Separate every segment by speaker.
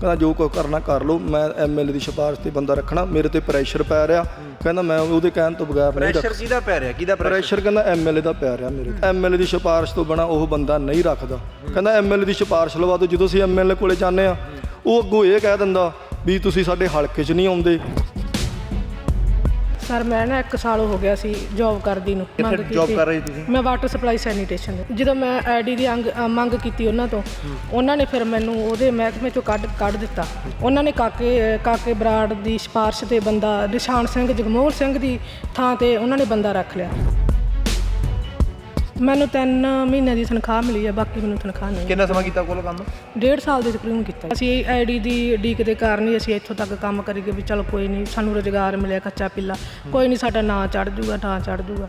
Speaker 1: ਕਹਿੰਦਾ ਜੋ ਕੁਝ ਕਰਨਾ ਕਰ ਲਓ ਮੈਂ ਐਮਐਲਏ ਦੀ ਸਿਫਾਰਿਸ਼ ਤੇ ਬੰਦਾ ਰੱਖਣਾ ਮੇਰੇ ਤੇ ਪ੍ਰੈਸ਼ਰ ਪੈ ਰਿਹਾ। ਕਹਿੰਦਾ ਮੈਂ ਉਹਦੇ ਕਹਿਣ ਤੋਂ ਬਗੈਰ ਨਹੀਂ ਰੱਖ
Speaker 2: ਪ੍ਰੈਸ਼ਰ ਕਿਹਦਾ ਪੈ ਰਿਹਾ? ਕਿਹਦਾ ਪ੍ਰੈਸ਼ਰ
Speaker 1: ਕਹਿੰਦਾ ਐਮਐਲਏ ਦਾ ਪੈ ਰਿਹਾ ਮੇਰੇ ਐਮਐਲਏ ਦੀ ਸਿਫਾਰਿਸ਼ ਤੋਂ ਬਣਾ ਉਹ ਬੰਦਾ ਨਹੀਂ ਰੱਖਦਾ। ਕਹਿੰਦਾ ਐਮਐਲਏ ਦੀ ਸਿਫਾਰਿਸ਼ ਲਵਾ ਦਿਓ ਜਦੋਂ ਅਸੀਂ ਐਮਐਲਏ ਕੋਲੇ ਜਾਂਦੇ ਆ ਉਹ ਅੱਗੋਂ ਇਹ ਕਹਿ ਦਿੰਦਾ ਵੀ ਤੁਸੀਂ ਸਾਡੇ ਹਲਕੇ 'ਚ ਨਹੀਂ ਆਉਂਦੇ।
Speaker 3: ਸਰ ਮੈਂ ਨਾ 1 ਸਾਲ ਹੋ ਗਿਆ ਸੀ ਜੌਬ ਕਰਦੀ ਨੂੰ ਮੰਗ
Speaker 2: ਕਿੱਥੇ
Speaker 3: ਕੀਤੀ।
Speaker 2: ਕਰ ਰਹੇ ਤੁਸੀਂ?
Speaker 3: ਮੈਂ ਵਾਟਰ ਸਪਲਾਈ ਸੈਨੀਟੇਸ਼ਨ ਦੇ ਜਦੋਂ ਮੈਂ ਆਈਡੀ ਦੀ ਅੰਗ- ਅ, ਮੰਗ ਕੀਤੀ ਉਹਨਾਂ ਤੋਂ ਉਹਨਾਂ ਨੇ ਫਿਰ ਮੈਨੂੰ ਉਹਦੇ ਮਹਿਕਮੇ ਚੋਂ ਕੱਢ ਕੱਢ ਦਿੱਤਾ ਉਹਨਾਂ ਨੇ ਕਾਕੇ ਅ, ਕਾਕੇ ਬਰਾੜ ਦੀ ਸਿਫਾਰਿਸ਼ ਤੇ ਬੰਦਾ ਨਿਸ਼ਾਨ ਸਿੰਘ ਜਗਮੋਹਨ ਸਿੰਘ ਦੀ ਥਾਂ ਤੇ ਉਹਨਾਂ ਨੇ ਬੰਦਾ ਰੱਖ ਲਿਆ ਮੈਨੂੰ 3 ਮਹੀਨਿਆਂ ਦੀ ਤਨਖਾਹ ਮਿਲੀ ਹੈ ਬਾਕੀ ਮੈਨੂੰ ਤਨਖਾਹ ਨਹੀਂ।
Speaker 2: ਕਿੰਨਾ ਸਮਾਂ ਕੀਤਾ ਕੋਲ ਕੰਮ?
Speaker 3: ਡੇਢ ਸਾਲ ਦੇ ਤਕਰੀਬਨ ਕੀਤਾ। ਅਸੀਂ ਆਈਡੀ ਦੀ ਡੀਕ ਦੇ ਕਾਰਨ ਹੀ ਅਸੀਂ ਇੱਥੋਂ ਤੱਕ ਕੰਮ ਕਰੀ ਗਏ ਵੀ ਚਲੋ ਕੋਈ ਨਹੀਂ ਸਾਨੂੰ ਰੁਜ਼ਗਾਰ ਮਿਲਿਆ ਕੱਚਾ ਪਿੱਲਾ। ਕੋਈ ਨਹੀਂ ਸਾਡਾ ਨਾਂ ਚੜ ਜੂਗਾ ਨਾਂ ਚੜ ਜੂਗਾ।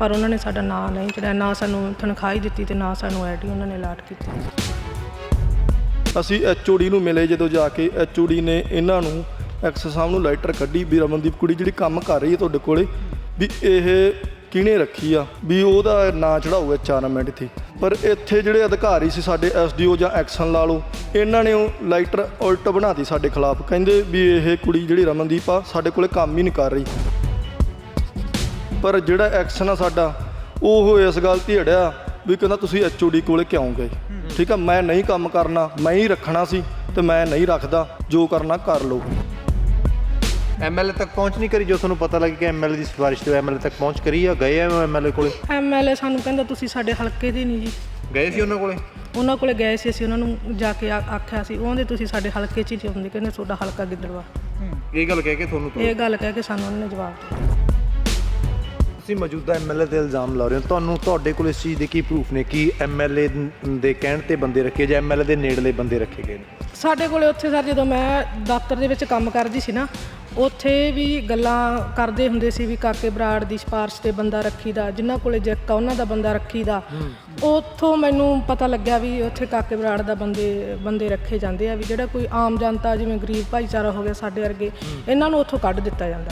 Speaker 3: ਪਰ ਉਹਨਾਂ ਨੇ ਸਾਡਾ ਨਾਂ ਨਹੀਂ ਚੜਿਆ ਨਾ ਸਾਨੂੰ ਤਨਖਾਹ ਹੀ ਦਿੱਤੀ ਤੇ ਨਾ ਸਾਨੂੰ ਆਈਡੀ ਉਹਨਾਂ ਨੇ ਅਲਾਟ ਕੀਤੀ।
Speaker 1: ਅਸੀਂ ਐਚਓਡੀ ਨੂੰ ਮਿਲੇ ਜਦੋਂ ਜਾ ਕੇ ਐਚਓਡੀ ਨੇ ਇਹਨਾਂ ਨੂੰ ਐਕਸ ਸਾਹਿਬ ਨੂੰ ਲੈਟਰ ਕੱਢੀ ਵੀ ਰਮਨਦੀਪ ਕੁੜੀ ਜਿਹੜੀ ਕੰਮ ਕਰ ਰਹੀ ਹੈ ਤੁਹਾਡੇ ਕੋਲੇ ਵੀ ਇਹ ਕਿਹਨੇ ਰੱਖੀ ਆ? ਵੀ ਉਹਦਾ ਨਾਂ ਚੜਾਓ ਐਚਆਰਐਮ ਇੱਥੇ। ਪਰ ਇੱਥੇ ਜਿਹੜੇ ਅਧਿਕਾਰੀ ਸੀ ਸਾਡੇ ਐਸਡੀਓ ਜਾਂ ਐਕਸ਼ਨ ਲਾ ਲਓ, ਇਹਨਾਂ ਨੇ ਉਹ ਲਾਈਟਰ ਉਲਟ ਬਣਾਤੀ ਸਾਡੇ ਖਿਲਾਫ। ਕਹਿੰਦੇ ਵੀ ਇਹ ਕੁੜੀ ਜਿਹੜੀ ਰਮਨਦੀਪ ਆ, ਸਾਡੇ ਕੋਲੇ ਕੰਮ ਹੀ ਨਹੀਂ ਕਰ ਰਹੀ। ਪਰ ਜਿਹੜਾ ਐਕਸ਼ਨ ਆ ਸਾਡਾ, ਉਹ ਇਸ ਗੱਲ ਤੇ ਅੜਿਆ ਵੀ ਕਹਿੰਦਾ ਤੁਸੀਂ ਐਚਓਡੀ ਕੋਲੇ ਕਿਉਂ ਗਏ? ਠੀਕ ਆ, ਮੈਂ ਨਹੀਂ ਕੰਮ ਕਰਨਾ, ਮੈਂ ਹੀ ਰੱਖਣਾ ਸੀ ਤੇ ਮੈਂ ਨਹੀਂ ਰੱਖਦਾ, ਜੋ ਕਰਨਾ ਕਰ ਲਓ।
Speaker 2: ਐਮਐਲਏ ਤੱਕ ਪਹੁੰਚ ਨਹੀਂ ਕਰੀ ਜੋ ਤੁਹਾਨੂੰ ਪਤਾ ਲੱਗ ਗਿਆ ਐਮਐਲਏ ਦੀ ਸਿਫਾਰਿਸ਼ ਤੇ ਐਮਐਲਏ ਤੱਕ ਪਹੁੰਚ ਕਰੀ ਆ ਗਏ ਆ ਐਮਐਲਏ ਕੋਲੇ?
Speaker 3: ਐਮਐਲਏ ਸਾਨੂੰ ਕਹਿੰਦਾ ਤੁਸੀਂ ਸਾਡੇ ਹਲਕੇ ਦੇ ਨਹੀਂ ਜੀ।
Speaker 2: ਗਏ ਸੀ ਉਹਨਾਂ ਕੋਲੇ?
Speaker 3: ਉਹਨਾਂ ਕੋਲੇ ਗਏ ਸੀ ਅਸੀਂ ਉਹਨਾਂ ਨੂੰ ਜਾ ਕੇ ਆ- ਆਖਿਆ ਸੀ ਉਹਦੇ ਤੁਸੀਂ ਸਾਡੇ ਹਲਕੇ 'ਚ ਹੀ ਆਉਂਦੇ ਕਹਿੰਦੇ ਤੁਹਾਡਾ ਹਲਕਾ ਗਿੱਦੜਵਾ।
Speaker 2: ਇਹ ਗੱਲ ਕਹਿ ਕੇ ਤੁਹਾਨੂੰ
Speaker 3: ਇਹ ਗੱਲ ਕਹਿ ਕੇ ਸਾਨੂੰ ਉਹਨਾਂ ਜਵਾਬ ਦਿੱਤਾ।
Speaker 2: ਤੁਸੀਂ ਮੌਜੂਦਾ ਐਮਐਲਏ ਤੇ ਇਲਜ਼ਾਮ ਲਾ ਰਹੇ ਹੋ ਤੁਹਾਨੂੰ ਤੁਹਾਡੇ ਕੋਲ ਇਸ ਚੀਜ਼ ਦੇ ਕੀ ਪ੍ਰੂਫ ਨੇ ਕਿ ਐਮਐਲਏ ਦੇ ਕਹਿਣ ਤੇ ਬੰਦੇ ਰੱਖੇ ਜਾਂ ਐਮਐਲਏ ਦੇ ਨੇੜਲੇ ਬੰਦੇ ਰੱਖੇ ਗਏ ਨੇ?
Speaker 3: ਸਾਡੇ ਕੋਲੇ ਉੱਥੇ ਸਰ ਜਦੋਂ ਮੈਂ ਦਫ਼ਤਰ ਦੇ ਵਿੱਚ ਕੰਮ ਕਰਦੀ ਸੀ ਨਾ ਉੱਥੇ ਵੀ ਗੱਲਾਂ ਕਰਦੇ ਹੁੰਦੇ ਸੀ ਵੀ ਕਾਕੇ ਬਰਾੜ ਦੀ ਸਿਫਾਰਿਸ਼ ਤੇ ਬੰਦਾ ਰੱਖੀਦਾ ਜਿਨ੍ਹਾਂ ਕੋਲੇ ਜੱਕ ਉਹਨਾਂ ਦਾ ਬੰਦਾ ਰੱਖੀਦਾ। ਉੱਥੋਂ ਮੈਨੂੰ ਪਤਾ ਲੱਗਿਆ ਵੀ ਉੱਥੇ ਕਾਕੇ ਬਰਾੜ ਦਾ ਬੰਦੇ ਬੰਦੇ ਰੱਖੇ ਜਾਂਦੇ ਆ ਵੀ ਜਿਹੜਾ ਕੋਈ ਆਮ ਜਨਤਾ ਜਿਵੇਂ ਗਰੀਬ ਭਾਈਚਾਰਾ ਹੋ ਗਿਆ ਸਾਡੇ ਵਰਗੇ ਇਹਨਾਂ ਨੂੰ ਉੱਥੋਂ ਕੱਢ ਦਿੱਤਾ ਜਾਂਦਾ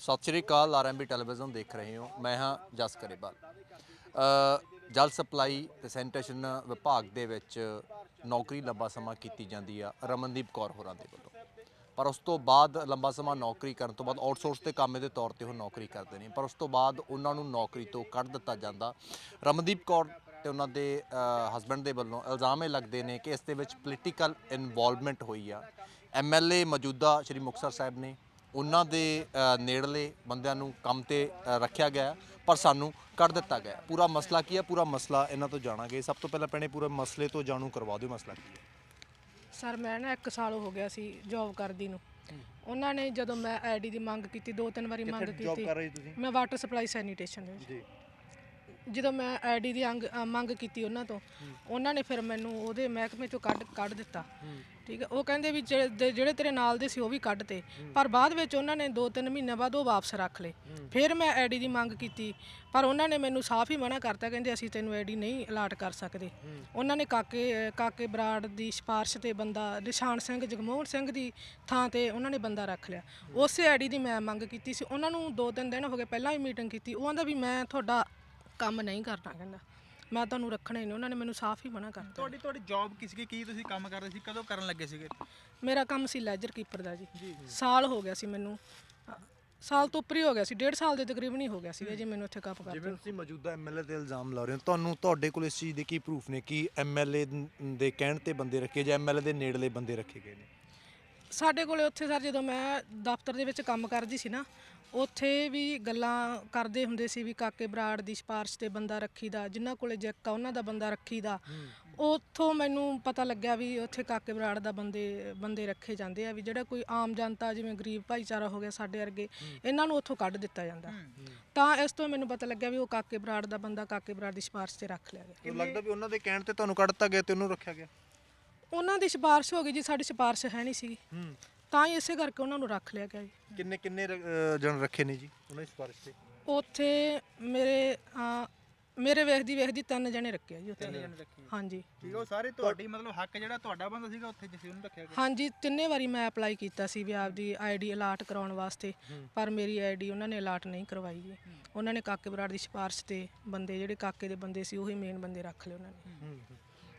Speaker 4: ਸਤਿ ਸ਼੍ਰੀ ਅਕਾਲ ਆਰਐਮਬੀ ਟੈਲੀਵਿਜ਼ਨ ਦੇਖ ਰਹੇ ਹੋ। ਮੈਂ ਹਾਂ ਜਸ ਕਰੇਵਾਲ ਅ, ਜਲ ਸਪਲਾਈ ਤੇ ਸੈਨੀਟੇਸ਼ਨ ਵਿਭਾਗ ਦੇ ਵਿੱਚ ਨੌਕਰੀ ਲੰਬਾ ਸਮਾਂ ਕੀਤੀ ਜਾਂਦੀ ਆ ਰਮਨਦੀਪ ਕੌਰ ਹੋਰਾਂ ਦੇ ਵੱਲੋਂ। ਪਰ ਉਸ ਤੋਂ ਬਾਅਦ ਲੰਬਾ ਸਮਾਂ ਨੌਕਰੀ ਕਰਨ ਤੋਂ ਬਾਅਦ ਆਊਟਸੋਰਸ ਦੇ ਕੰਮ ਦੇ ਤੌਰ ਤੇ ਉਹ ਨੌਕਰੀ ਕਰਦੇ ਨੇ। ਪਰ ਉਸ ਤੋਂ ਬਾਅਦ ਉਹਨਾਂ ਨੂੰ ਨੌਕਰੀ ਤੋਂ ਕੱਢ ਦਿੱਤਾ ਜਾਂਦਾ। ਰਮਨਦੀਪ ਕੌਰ ਤੇ ਉਹਨਾਂ ਦੇ ਹਸਬੰਡ ਦੇ ਵੱਲੋਂ ਇਲਜ਼ਾਮ ਇਹ ਲੱਗਦੇ ਨੇ ਕਿ ਇਸ ਦੇ ਵਿੱਚ ਪੋਲੀਟੀਕਲ ਇਨਵੋਲਵਮੈਂਟ ਹੋਈ ਆ। ਐਮਐਲਏ ਮੌਜੂਦਾ ਸ਼੍ਰੀ ਮੁਕਤਸਰ ਸਾਹਿਬ ਨੇ ਉਹਨਾਂ ਦੇ ਨੇੜਲੇ ਬੰਦਿਆਂ ਨੂੰ ਕੰਮ ਤੇ ਰੱਖਿਆ ਗਿਆ ਪਰ ਸਾਨੂੰ ਕੱਢ ਦਿੱਤਾ ਗਿਆ ਪੂਰਾ ਮਸਲਾ ਕੀ ਹੈ? ਪੂਰਾ ਮਸਲਾ ਇਹਨਾਂ ਤੋਂ ਜਾਣਾਂਗੇ। ਸਭ ਤੋਂ ਪਹਿਲਾਂ ਪਹਿਲੇ ਪੂਰੇ ਮਸਲੇ ਤੋਂ ਜਾਣੂ ਕਰਵਾ ਦਿਓ ਮਸਲਾ ਕੀ ਹੈ।
Speaker 3: ਸਰ ਮੈਂ ਨਾ 1 ਸਾਲ ਹੋ ਗਿਆ ਸੀ ਜੌਬ ਕਰਦੀ ਨੂੰ। ਉਹਨਾਂ ਨੇ ਜਦੋਂ ਮੈਂ ਆਈਡੀ ਦੀ ਮੰਗ ਕੀਤੀ ਦੋ ਤਿੰਨ ਵਾਰੀ ਮੰਗ ਕੀਤੀ ਮੈਂ ਵਾਟਰ ਸਪਲਾਈ ਸੈਨੀਟੇਸ਼ਨ ਦੇ ਵਿੱਚ।
Speaker 2: ਜੀ।
Speaker 3: ਜਦੋਂ ਮੈਂ ਆਈਡੀ ਦੀ ਅੰਗ ਅ, ਮੰਗ ਕੀਤੀ ਉਹਨਾਂ ਤੋਂ ਉਹਨਾਂ ਨੇ ਫਿਰ ਮੈਨੂੰ ਉਹਦੇ ਮਹਿਕਮੇ ਚੋਂ ਕੱਢ ਕੱਢ ਦਿੱਤਾ। ਠੀਕ ਹੈ ਉਹ ਕਹਿੰਦੇ ਵੀ ਜਿਹੜੇ ਦੇ- ਜਿਹੜੇ ਤੇਰੇ ਨਾਲ ਦੇ ਸੀ ਉਹ ਵੀ ਕੱਢ ਤੇ। ਪਰ ਬਾਅਦ ਵਿੱਚ ਉਹਨਾਂ ਨੇ 2-3 ਮਹੀਨੇ ਬਾਅਦ ਉਹ ਵਾਪਸ ਰੱਖ ਲਏ। ਫਿਰ ਮੈਂ ਆਈਡੀ ਦੀ ਮੰਗ ਕੀਤੀ। ਪਰ ਉਹਨਾਂ ਨੇ ਮੈਨੂੰ ਸਾਫ਼ ਹੀ ਮਨਾ ਕਰਤਾ ਕਹਿੰਦੇ ਅਸੀਂ ਤੈਨੂੰ ਆਈਡੀ ਨਹੀਂ ਅਲਾਟ ਕਰ ਸਕਦੇ। ਉਹਨਾਂ ਨੇ ਕਾਕੇ ਅ, ਕਾਕੇ ਬਰਾੜ ਦੀ ਸਿਫਾਰਿਸ਼ ਤੇ ਬੰਦਾ ਨਿਸ਼ਾਨ ਸਿੰਘ ਜਗਮੋਹਨ ਸਿੰਘ ਦੀ ਥਾਂ ਤੇ ਉਹਨਾਂ ਨੇ ਬੰਦਾ ਰੱਖ ਲਿਆ। ਉਸੇ ਆਈਡੀ ਦੀ ਮੈਂ ਮੰਗ ਕੀਤੀ ਸੀ। ਉਹਨਾਂ ਨੂੰ 2-3 ਦਿਨ ਹੋ ਗਏ ਪਹਿਲਾਂ ਹੀ ਮੀਟਿੰਗ ਕੀਤੀ। ਉਹ ਕਹਿੰਦਾ ਵੀ ਮੈਂ ਤੁਹਾਡਾ ਕੰਮ ਨਹੀਂ ਕਰਨਾ ਕਹਿੰਦਾ। ਮੈਂ ਤੁਹਾਨੂੰ ਰੱਖਣਾ ਹੀ ਨਹੀਂ ਉਹਨਾਂ ਨੇ ਮੈਨੂੰ ਸਾਫ਼ ਹੀ ਮਨਾ ਕਰਤਾ।
Speaker 5: ਤੁਹਾਡੀ ਤੁਹਾਡੀ ਜੌਬ ਕਿਸ ਕੀ ਕੀ ਤੁਸੀਂ ਕੰਮ ਕਰਦੇ ਸੀ ਕਦੋਂ ਕਰਨ ਲੱਗੇ ਸੀਗੇ?
Speaker 3: ਮੇਰਾ ਕੰਮ ਸੀ ਲੈਜਰ ਕੀਪਰ ਦਾ ਜੀ। ਸਾਲ ਹੋ ਗਿਆ ਸੀ ਮੈਨੂੰ। ਅ, ਸਾਲ ਤੋਂ ਉੱਪਰ ਹੀ ਹੋ ਗਿਆ ਸੀ ਡੇਢ ਸਾਲ ਦੇ ਤਕਰੀਬਨ ਹੀ ਹੋ ਗਿਆ ਸੀ ਜੀ ਮੈਨੂੰ ਇੱਥੇ ਕੰਮ ਕਰਦੇ
Speaker 2: ਜਿਵੇਂ ਤੁਸੀਂ ਮੌਜੂਦਾ ਐਮਐਲਏ ਤੇ ਇਲਜ਼ਾਮ ਲਾ ਰਹੇ ਹੋ ਤੁਹਾਨੂੰ ਤੁਹਾਡੇ ਕੋਲ ਇਸ ਚੀਜ਼ ਦੇ ਕੀ ਪ੍ਰੂਫ ਨੇ ਕਿ ਐਮਐਲਏ ਦੇ ਕਹਿਣ ਤੇ ਬੰਦੇ ਰੱਖੇ ਜਾਂ ਐਮਐਲਏ ਦੇ ਨੇੜਲੇ ਬੰਦੇ ਰੱਖੇ ਗਏ ਨੇ?
Speaker 3: ਸਾਡੇ ਕੋਲੇ ਉੱਥੇ ਸਰ ਜਦੋਂ ਮੈਂ ਦਫ਼ਤਰ ਦੇ ਵਿੱਚ ਕੰਮ ਕਰਦੀ ਸੀ ਨਾ ਉੱਥੇ ਵੀ ਗੱਲਾਂ ਕਰਦੇ ਹੁੰਦੇ ਸੀ ਵੀ ਕਾਕੇ ਬਰਾੜ ਦੀ ਸਿਫਾਰਿਸ਼ ਤੇ ਬੰਦਾ ਰੱਖੀਦਾ ਜਿਨ੍ਹਾਂ ਕੋਲੇ ਜੱਕ ਆ ਉਹਨਾਂ ਦਾ ਬੰਦਾ ਰੱਖੀਦਾ। ਉੱਥੋਂ ਮੈਨੂੰ ਪਤਾ ਲੱਗਿਆ ਵੀ ਉੱਥੇ ਕਾਕੇ ਬਰਾੜ ਦਾ ਬੰਦੇ ਬੰਦੇ ਰੱਖੇ ਜਾਂਦੇ ਆ ਵੀ ਜਿਹੜਾ ਕੋਈ ਆਮ ਜਨਤਾ ਜਿਵੇਂ ਗਰੀਬ ਭਾਈਚਾਰਾ ਹੋ ਗਿਆ ਸਾਡੇ ਵਰਗੇ ਇਹਨਾਂ ਨੂੰ ਉੱਥੋਂ ਕੱਢ ਦਿੱਤਾ ਜਾਂਦਾ। ਤਾਂ ਇਸ ਤੋਂ ਮੈਨੂੰ ਪਤਾ ਲੱਗਿਆ ਵੀ ਉਹ ਕਾਕੇ ਬਰਾੜ ਦਾ ਬੰਦਾ ਕਾਕੇ ਬਰਾੜ ਦੀ ਸਿਫਾਰਿਸ਼ ਤੇ ਰੱਖ ਲਿਆ ਗਿਆ।
Speaker 2: ਲੱਗਦਾ ਵੀ ਉਹਨਾਂ ਦੇ ਕਹਿਣ ਤੇ ਤੁਹਾਨੂੰ ਕੱਢਤਾ ਗਿਆ ਤੇ ਉਹਨੂੰ ਰੱਖਿਆ ਗਿਆ।
Speaker 3: ਉਹਨਾਂ ਦੀ ਸਿਫਾਰਿਸ਼ ਹੋ ਗਈ ਜੀ ਸਾਡੀ ਸਿਫਾਰਿਸ਼ ਹੈ ਨਹੀਂ ਸੀਗੀ।
Speaker 2: ਹੂੰ।
Speaker 3: ਤਾਂ ਹੀ ਇਸੇ ਕਰਕੇ ਉਹਨਾਂ ਨੂੰ ਰੱਖ ਲਿਆ ਗਿਆ ਜੀ।
Speaker 2: ਕਿੰਨੇ ਕਿੰਨੇ ਰ- ਅਹ ਜਣ ਰੱਖੇ ਨੇ ਜੀ? ਉਹਨਾਂ ਦੀ ਸਿਫਾਰਿਸ਼ ਤੇ।
Speaker 3: ਉੱਥੇ ਮੇਰੇ ਅ, ਮੇਰੇ ਵੇਖਦੀ ਵੇਖਦੀ ਤਿੰਨ ਜਣੇ ਰੱਖੇ ਆ ਜੀ ਉੱਥੇ।
Speaker 5: ਜਣੇ ਰੱਖੇ
Speaker 3: ਹਾਂਜੀ।
Speaker 5: ਠੀਕ ਆ, ਉਹ ਸਾਰੇ ਤੁਹਾਡੀ ਮਤਲਬ ਹੱਕ ਜਿਹੜਾ ਤੁਹਾਡਾ ਬੰਦਾ ਸੀਗਾ ਉੱਥੇ ਜਿਸੇ ਉਹਨੂੰ ਰੱਖਿਆ ਗਿਆ?
Speaker 3: ਹਾਂਜੀ ਤਿੰਨੇ ਵਾਰੀ ਮੈਂ ਅਪਲਾਈ ਕੀਤਾ ਸੀ ਵੀ ਆਪਦੀ ਆਈਡੀ ਅਲਾਟ ਕਰਾਉਣ ਵਾਸਤੇ ਪਰ ਮੇਰੀ ਆਈਡੀ ਉਹਨਾਂ ਨੇ ਅਲਾਟ ਨਹੀਂ ਕਰਵਾਈ ਜੀ। ਉਹਨਾਂ ਨੇ ਕਾਕੇ ਬਰਾੜ ਦੀ ਸਿਫਾਰਿਸ਼ ਤੇ ਬੰਦੇ ਜਿਹੜੇ ਕਾਕੇ ਦੇ ਬੰਦੇ ਸੀ ਉਹੀ ਮੇਨ ਬੰਦੇ ਰੱਖ ਲਏ ਉਹਨਾਂ ਨੇ।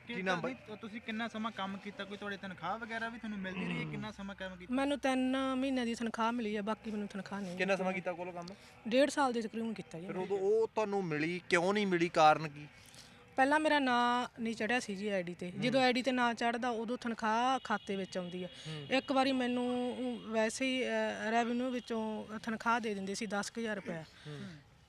Speaker 5: ਕੀ ਨਾਮ ਤੁਸੀਂ ਕਿੰਨਾ ਸਮਾਂ ਕੰਮ ਕੀਤਾ? ਕੋਈ ਤੁਹਾਡੀ ਤਨਖਾਹ ਵਗੈਰਾ ਵੀ ਤੁਹਾਨੂੰ ਮਿਲਦੀ ਰਹੀ ਹੈ? ਕਿੰਨਾ ਸਮਾਂ ਕੰਮ ਕੀਤਾ?
Speaker 3: ਮੈਨੂੰ 3 ਮਹੀਨਿਆਂ ਦੀ ਤਨਖਾਹ ਮਿਲੀ ਹੈ ਬਾਕੀ ਮੈਨੂੰ ਤਨਖਾਹ ਨਹੀਂ
Speaker 2: ਕਿੰਨਾ ਸਮਾਂ ਕੀਤਾ ਕੋਲ ਕੰਮ?
Speaker 3: ਡੇਢ ਸਾਲ ਦੇ ਤਕਰੀਬਨ ਕੀਤਾ ਜੀ।
Speaker 2: ਫਿਰ ਉਦੋਂ ਉਹ ਤੁਹਾਨੂੰ ਮਿਲੀ ਕਿਉਂ ਨਹੀਂ ਮਿਲੀ? ਕਾਰਨ ਕੀ?
Speaker 3: ਪਹਿਲਾਂ ਮੇਰਾ ਨਾਂ ਨਹੀਂ ਚੜਿਆ ਸੀ ਜੀ ਆਈਡੀ ਤੇ। ਜਦੋਂ ਆਈਡੀ ਤੇ ਨਾਂ ਚੜਦਾ ਉਦੋਂ ਤਨਖਾਹ ਖਾਤੇ ਵਿੱਚ ਆਉਂਦੀ ਹੈ। ਇੱਕ ਵਾਰੀ ਮੈਨੂੰ ਵੈਸੇ ਹੀ ਰੈਵਨਿਊ ਵਿੱਚੋਂ ਤਨਖਾਹ ਦੇ ਦਿੰਦੇ ਸੀ 10000 ਰੁਪਏ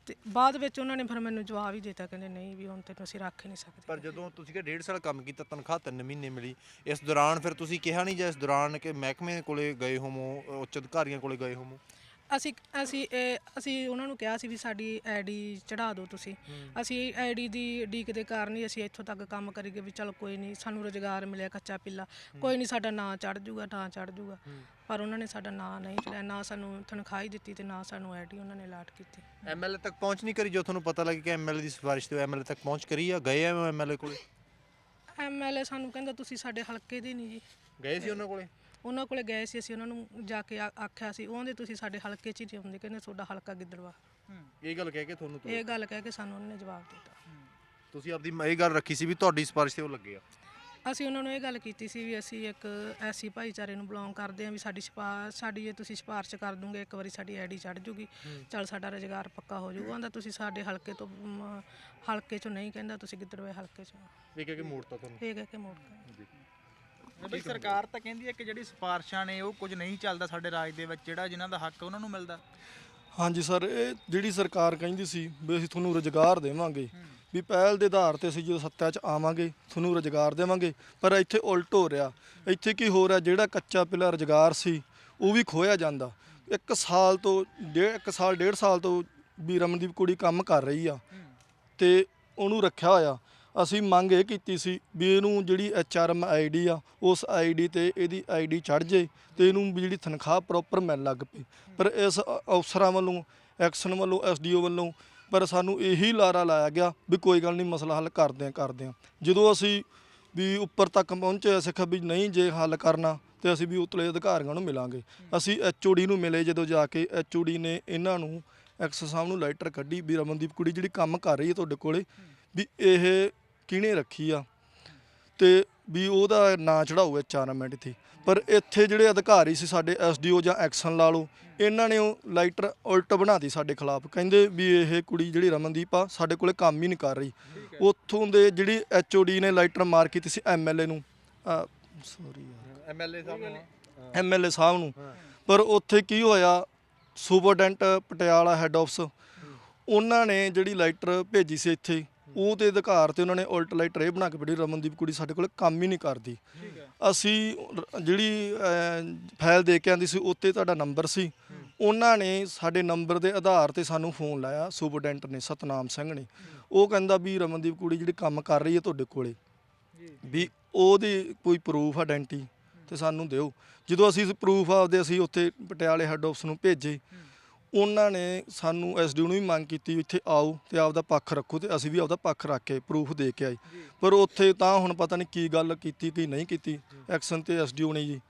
Speaker 3: ਤੇ ਬਾਅਦ ਵਿੱਚ ਉਹਨਾਂ ਨੇ ਫਿਰ ਮੈਨੂੰ ਜਵਾਬ ਹੀ ਦਿੱਤਾ, ਕਹਿੰਦੇ ਨਹੀਂ ਵੀ ਹੁਣ ਤੈਨੂੰ ਅਸੀਂ ਰੱਖ ਹੀ ਨਹੀਂ ਸਕਦੇ।
Speaker 2: ਪਰ ਜਦੋਂ ਤੁਸੀਂ ਕਿ ਡੇਢ ਸਾਲ ਕੰਮ ਕੀਤਾ, ਤਨਖਾਹ 3 ਮਹੀਨੇ ਮਿਲੀ, ਇਸ ਦੌਰਾਨ ਫਿਰ ਤੁਸੀਂ ਕਿਹਾ ਨਹੀਂ ਜਾਂ ਇਸ ਦੌਰਾਨ ਕਿ ਮਹਿਕਮੇ ਕੋਲੇ ਗਏ ਹੋਮੋ ਉੱਚ ਅਧਿਕਾਰੀਆਂ ਕੋਲੇ ਗਏ ਹੋਮੋ
Speaker 3: ਅਸੀਂ ਅਸੀਂ ਇਹ- ਅਸੀਂ ਉਹਨਾਂ ਨੂੰ ਕਿਹਾ ਸੀ ਵੀ ਸਾਡੀ ਆਈਡੀ ਚੜਾ ਦਿਓ ਤੁਸੀਂ। ਅਸੀਂ ਆਈਡੀ ਦੀ ਡੀਕ ਦੇ ਕਾਰਨ ਹੀ ਅਸੀਂ ਇੱਥੋਂ ਤੱਕ ਕੰਮ ਕਰੀਏ ਵੀ ਚਲ ਕੋਈ ਨਹੀਂ ਸਾਨੂੰ ਰੋਜ਼ਗਾਰ ਮਿਲਿਆ ਕੱਚਾ ਪਿੱਲਾ। ਕੋਈ ਨਹੀਂ ਸਾਡਾ ਨਾਂ ਚੜ ਜੂਗਾ ਨਾਂ ਚੜ ਜੂਗਾ। ਪਰ ਉਹਨਾਂ ਨੇ ਸਾਡਾ ਨਾਂ ਨਹੀਂ ਚੜਿਆ ਨਾ ਸਾਨੂੰ ਤਨਖਾਹ ਹੀ ਦਿੱਤੀ ਤੇ ਨਾ ਸਾਨੂੰ ਆਈਡੀ ਉਹਨਾਂ ਨੇ ਅਲਾਟ ਕੀਤੀ।
Speaker 2: ਐਮਐਲਏ ਤੱਕ ਪਹੁੰਚ ਨਹੀਂ ਕਰੀ ਜੋ ਤੁਹਾਨੂੰ ਪਤਾ ਲੱਗ ਕਿ ਐਮਐਲਏ ਦੀ ਸਿਫਾਰਿਸ਼ ਤੇ ਐਮਐਲਏ ਤੱਕ ਪਹੁੰਚ ਕਰੀ ਆ? ਗਏ ਐਮਐਲਏ ਕੋਲੇ?
Speaker 3: ਐਮਐਲਏ ਸਾਨੂੰ ਕਹਿੰਦਾ ਤੁਸੀਂ ਸਾਡੇ ਹਲਕੇ ਦੇ ਨਹੀਂ ਜੀ।
Speaker 2: ਗਏ ਸੀ ਉਹਨਾਂ ਕੋਲੇ?
Speaker 3: ਉਹਨਾਂ ਕੋਲੇ ਗਏ ਸੀ ਅਸੀਂ ਉਹਨਾਂ ਨੂੰ ਜਾ ਕੇ ਆ- ਆਖਿਆ ਸੀ ਉਹਦੇ ਤੁਸੀਂ ਸਾਡੇ ਹਲਕੇ 'ਚ ਹੀ ਨਹੀਂ ਆਉਂਦੇ ਕਹਿੰਦੇ ਤੁਹਾਡਾ ਹਲਕਾ ਗਿੱਦੜਵਾ।
Speaker 2: ਇਹ ਗੱਲ ਕਹਿ ਕੇ ਤੁਹਾਨੂੰ
Speaker 3: ਇਹ ਗੱਲ ਕਹਿ ਕੇ ਸਾਨੂੰ ਉਹਨਾਂ ਜਵਾਬ ਦਿੱਤਾ।
Speaker 2: ਤੁਸੀਂ ਆਪਦੀ ਇਹ ਗੱਲ ਰੱਖੀ ਸੀ ਵੀ ਤੁਹਾਡੀ ਸਿਫਾਰਿਸ਼ ਤੇ ਉਹ ਲੱਗੇ ਆ।
Speaker 3: ਅਸੀਂ ਉਹਨਾਂ ਨੂੰ ਇਹ ਗੱਲ ਕੀਤੀ ਸੀ ਵੀ ਅਸੀਂ ਇੱਕ ਐਸੀ ਭਾਈਚਾਰੇ ਨੂੰ ਬਿਲੋਂਗ ਕਰਦੇ ਹਾਂ ਵੀ ਸਾਡੀ ਸਿਫਾਰਿਸ਼ ਸਾਡੀ ਜੇ ਤੁਸੀਂ ਸਿਫਾਰਿਸ਼ ਕਰ ਦੂੰਗੇ ਇੱਕ ਵਾਰੀ ਸਾਡੀ ਆਈਡੀ ਚੜ ਜੂਗੀ ਚਲ ਸਾਡਾ ਰੁਜ਼ਗਾਰ ਪੱਕਾ ਹੋ ਜਾਊਗਾ ਕਹਿੰਦਾ ਤੁਸੀਂ ਸਾਡੇ ਹਲਕੇ ਤੋਂ ਮ, ਹਲਕੇ ਚੋਂ ਨਹੀਂ ਕਹਿੰਦਾ ਤੁਸੀਂ ਗਿੱਦੜਵੇ ਹਲਕੇ ਚੋਂ।
Speaker 2: ਇਹ ਕਹਿ ਕੇ ਮੋੜਤਾ ਤੁਹਾਨੂੰ?
Speaker 3: ਇਹ ਕਹਿ ਕੇ ਮੋੜ ਕੇ
Speaker 5: ਬਈ ਸਰਕਾਰ ਤਾਂ ਕਹਿੰਦੀ ਹੈ ਕਿ ਜਿਹੜੀ ਸਿਫਾਰਸ਼ਾਂ ਨੇ ਉਹ ਕੁਝ ਨਹੀਂ ਚੱਲਦਾ ਸਾਡੇ ਰਾਜ ਦੇ ਵਿੱਚ, ਜਿਹੜਾ ਜਿਨ੍ਹਾਂ ਦਾ ਹੱਕ ਉਹਨਾਂ ਨੂੰ ਮਿਲਦਾ।
Speaker 1: ਹਾਂਜੀ ਸਰ, ਇਹ ਜਿਹੜੀ ਸਰਕਾਰ ਕਹਿੰਦੀ ਸੀ ਵੀ ਅਸੀਂ ਤੁਹਾਨੂੰ ਰੁਜ਼ਗਾਰ ਦੇਵਾਂਗੇ, ਵੀ ਪਹਿਲ ਦੇ ਆਧਾਰ ਤੇ ਅਸੀਂ ਜਦੋਂ ਸੱਤਾ 'ਚ ਆਵਾਂਗੇ, ਤੁਹਾਨੂੰ ਰੁਜ਼ਗਾਰ ਦੇਵਾਂਗੇ, ਪਰ ਇੱਥੇ ਉਲਟ ਹੋ ਰਿਹਾ। ਇੱਥੇ ਕੀ ਹੋ ਰਿਹਾ, ਜਿਹੜਾ ਕੱਚਾ ਪਿਲਾ ਰੁਜ਼ਗਾਰ ਸੀ, ਉਹ ਵੀ ਖੋਇਆ ਜਾਂਦਾ। ਇੱਕ ਸਾਲ ਤੋਂ ਡੇਢ, ਇੱਕ ਸਾਲ, ਡੇਢ ਸਾਲ ਤੋਂ ਵੀ ਰਮਨਦੀਪ ਕੁੜੀ ਕੰਮ ਕਰ ਰਹੀ ਆ, ਤੇ ਉਹਨੂੰ ਰੱਖਿਆ ਹੋਇਆ। ਅਸੀਂ ਮੰਗ ਇਹ ਕੀਤੀ ਸੀ ਵੀ ਇਹਨੂੰ ਜਿਹੜੀ ਐਚਆਰਐਮ ਆਈਡੀ ਆ, ਉਸ ਆਈਡੀ ਤੇ ਇਹਦੀ ਆਈਡੀ ਚੜ ਜੇ ਤੇ ਇਹਨੂੰ ਵੀ ਜਿਹੜੀ ਤਨਖਾਹ ਪ੍ਰੋਪਰ ਮਿਲਣ ਲੱਗ ਪਈ। ਪਰ ਇਸ ਅਫਸਰਾਂ ਵੱਲੋਂ, ਐਕਸ਼ਨ ਵੱਲੋਂ ਐਸਡੀਓ ਵੱਲੋਂ ਪਰ ਸਾਨੂੰ ਇਹੀ ਲਾਰਾ ਲਾਇਆ ਗਿਆ ਵੀ ਕੋਈ ਗੱਲ ਨਹੀਂ, ਮਸਲਾ ਹੱਲ ਕਰਦੇ ਆ ਕਰਦੇ ਆ ਜਦੋਂ ਅਸੀਂ ਵੀ ਉੱਪਰ ਤੱਕ ਪਹੁੰਚੇ ਸਿੱਖ ਵੀ ਨਹੀਂ ਜੇ ਹੱਲ ਕਰਨਾ ਤੇ ਅਸੀਂ ਵੀ ਉਤਲੇ ਅਧਿਕਾਰੀਆਂ ਨੂੰ ਮਿਲਾਂਗੇ। ਅਸੀਂ ਐਚਓਡੀ ਨੂੰ ਮਿਲੇ ਜਦੋਂ ਜਾ ਕੇ ਐਚਓਡੀ ਨੇ ਇਹਨਾਂ ਨੂੰ ਐਕਸ ਸਾਹਿਬ ਨੂੰ ਲੈਟਰ ਕੱਢੀ ਵੀ ਰਮਨਦੀਪ ਕੁੜੀ ਜਿਹੜੀ ਕੰਮ ਕਰ ਰਹੀ ਹੈ ਤੁਹਾਡੇ ਕੋਲੇ, ਵੀ ਇਹ ਕਿਹਨੇ ਰੱਖੀ ਆ? ਤੇ ਵੀ ਉਹਦਾ ਨਾਂ ਚੜਾਓ ਐਚਆਰਐਮਐਂਟ ਇੱਥੇ। ਪਰ ਇੱਥੇ ਜਿਹੜੇ ਅਧਿਕਾਰੀ ਸੀ ਸਾਡੇ ਐਸਡੀਓ ਜਾਂ ਐਕਸ਼ਨ ਲਾ ਲਓ ਇਹਨਾਂ ਨੇ ਉਹ ਲਾਈਟਰ ਉਲਟ ਬਣਾਤੀ ਸਾਡੇ ਖਿਲਾਫ। ਕਹਿੰਦੇ ਵੀ ਇਹ ਕੁੜੀ ਜਿਹੜੀ ਰਮਨਦੀਪ ਆ ਸਾਡੇ ਕੋਲੇ ਕੰਮ ਹੀ ਨਹੀਂ ਕਰ ਰਹੀ। ਉੱਥੋਂ ਦੇ ਜਿਹੜੀ ਐਚਓਡੀ ਨੇ ਲਾਈਟਰ ਮਾਰ ਕੀਤੀ ਸੀ ਐਮਐਲਏ ਨੂੰ। ਸੌਰੀ
Speaker 2: ਐਮਐਲਏ ਸਾਹਿਬ ਨੂੰ?
Speaker 1: ਐਮਐਲਏ ਸਾਹਿਬ ਨੂੰ। ਪਰ ਉੱਥੇ ਕੀ ਹੋਇਆ ਸੁਪਰਡੈਂਟ ਪਟਿਆਲਾ ਹੈੱਡ ਆਫਿਸ ਉਹਨਾਂ ਨੇ ਜਿਹੜੀ ਲਾਈਟਰ ਭੇਜੀ ਸੀ ਇੱਥੇ ਉਹ ਤੇ ਅਧਿਕਾਰ ਤੇ ਉਹਨਾਂ ਨੇ ਉਲਟ ਲਾਈਟਰ ਇਹ ਬਣਾ ਕੇ ਬੜੀ ਰਮਨਦੀਪ ਕੁੜੀ ਸਾਡੇ ਕੋਲ ਕੰਮ ਹੀ ਨਹੀਂ ਕਰਦੀ। ਅਸੀਂ ਜਿਹੜੀ ਫਾਈਲ ਦੇ ਕੇ ਆਂਦੀ ਸੀ ਉੱਤੇ ਤੁਹਾਡਾ ਨੰਬਰ ਸੀ। ਉਹਨਾਂ ਨੇ ਸਾਡੇ ਨੰਬਰ ਦੇ ਆਧਾਰ ਤੇ ਸਾਨੂੰ ਫੋਨ ਲਾਇਆ ਸੁਪਰਡੈਂਟ ਨੇ ਸਤਨਾਮ ਸਿੰਘ ਨੇ। ਉਹ ਕਹਿੰਦਾ ਵੀ ਰਮਨਦੀਪ ਕੁੜੀ ਜਿਹੜੀ ਕੰਮ ਕਰ ਰਹੀ ਹੈ ਤੁਹਾਡੇ ਕੋਲੇ ਵੀ ਉਹਦੀ ਕੋਈ ਪ੍ਰੂਫ ਆਇਡੈਂਟੀ ਤੇ ਸਾਨੂੰ ਦਿਓ। ਜਦੋਂ ਅਸੀਂ ਪ੍ਰੂਫ ਆਪਦੇ ਅਸੀਂ ਉੱਥੇ ਪਟਿਆਲੇ ਹੈੱਡ ਆਫਿਸ ਨੂੰ ਭੇਜੇ ਉਹਨਾਂ ਨੇ ਸਾਨੂੰ ਐਸਡੀਓ ਨੂੰ ਵੀ ਮੰਗ ਕੀਤੀ ਵੀ ਇੱਥੇ ਆਓ ਤੇ ਆਪਦਾ ਪੱਖ ਰੱਖੋ ਤੇ ਅਸੀਂ ਵੀ ਆਪਦਾ ਪੱਖ ਰੱਖ ਕੇ ਪ੍ਰੂਫ ਦੇ ਕੇ ਆਏ। ਪਰ ਉੱਥੇ ਤਾਂ ਹੁਣ ਪਤਾ ਨਹੀਂ ਕੀ ਗੱਲ ਕੀਤੀ ਕੀ ਨਹੀਂ ਕੀਤੀ ਐਕਸ਼ਨ ਤੇ ਐਸਡੀਓ ਨੇ ਜੀ।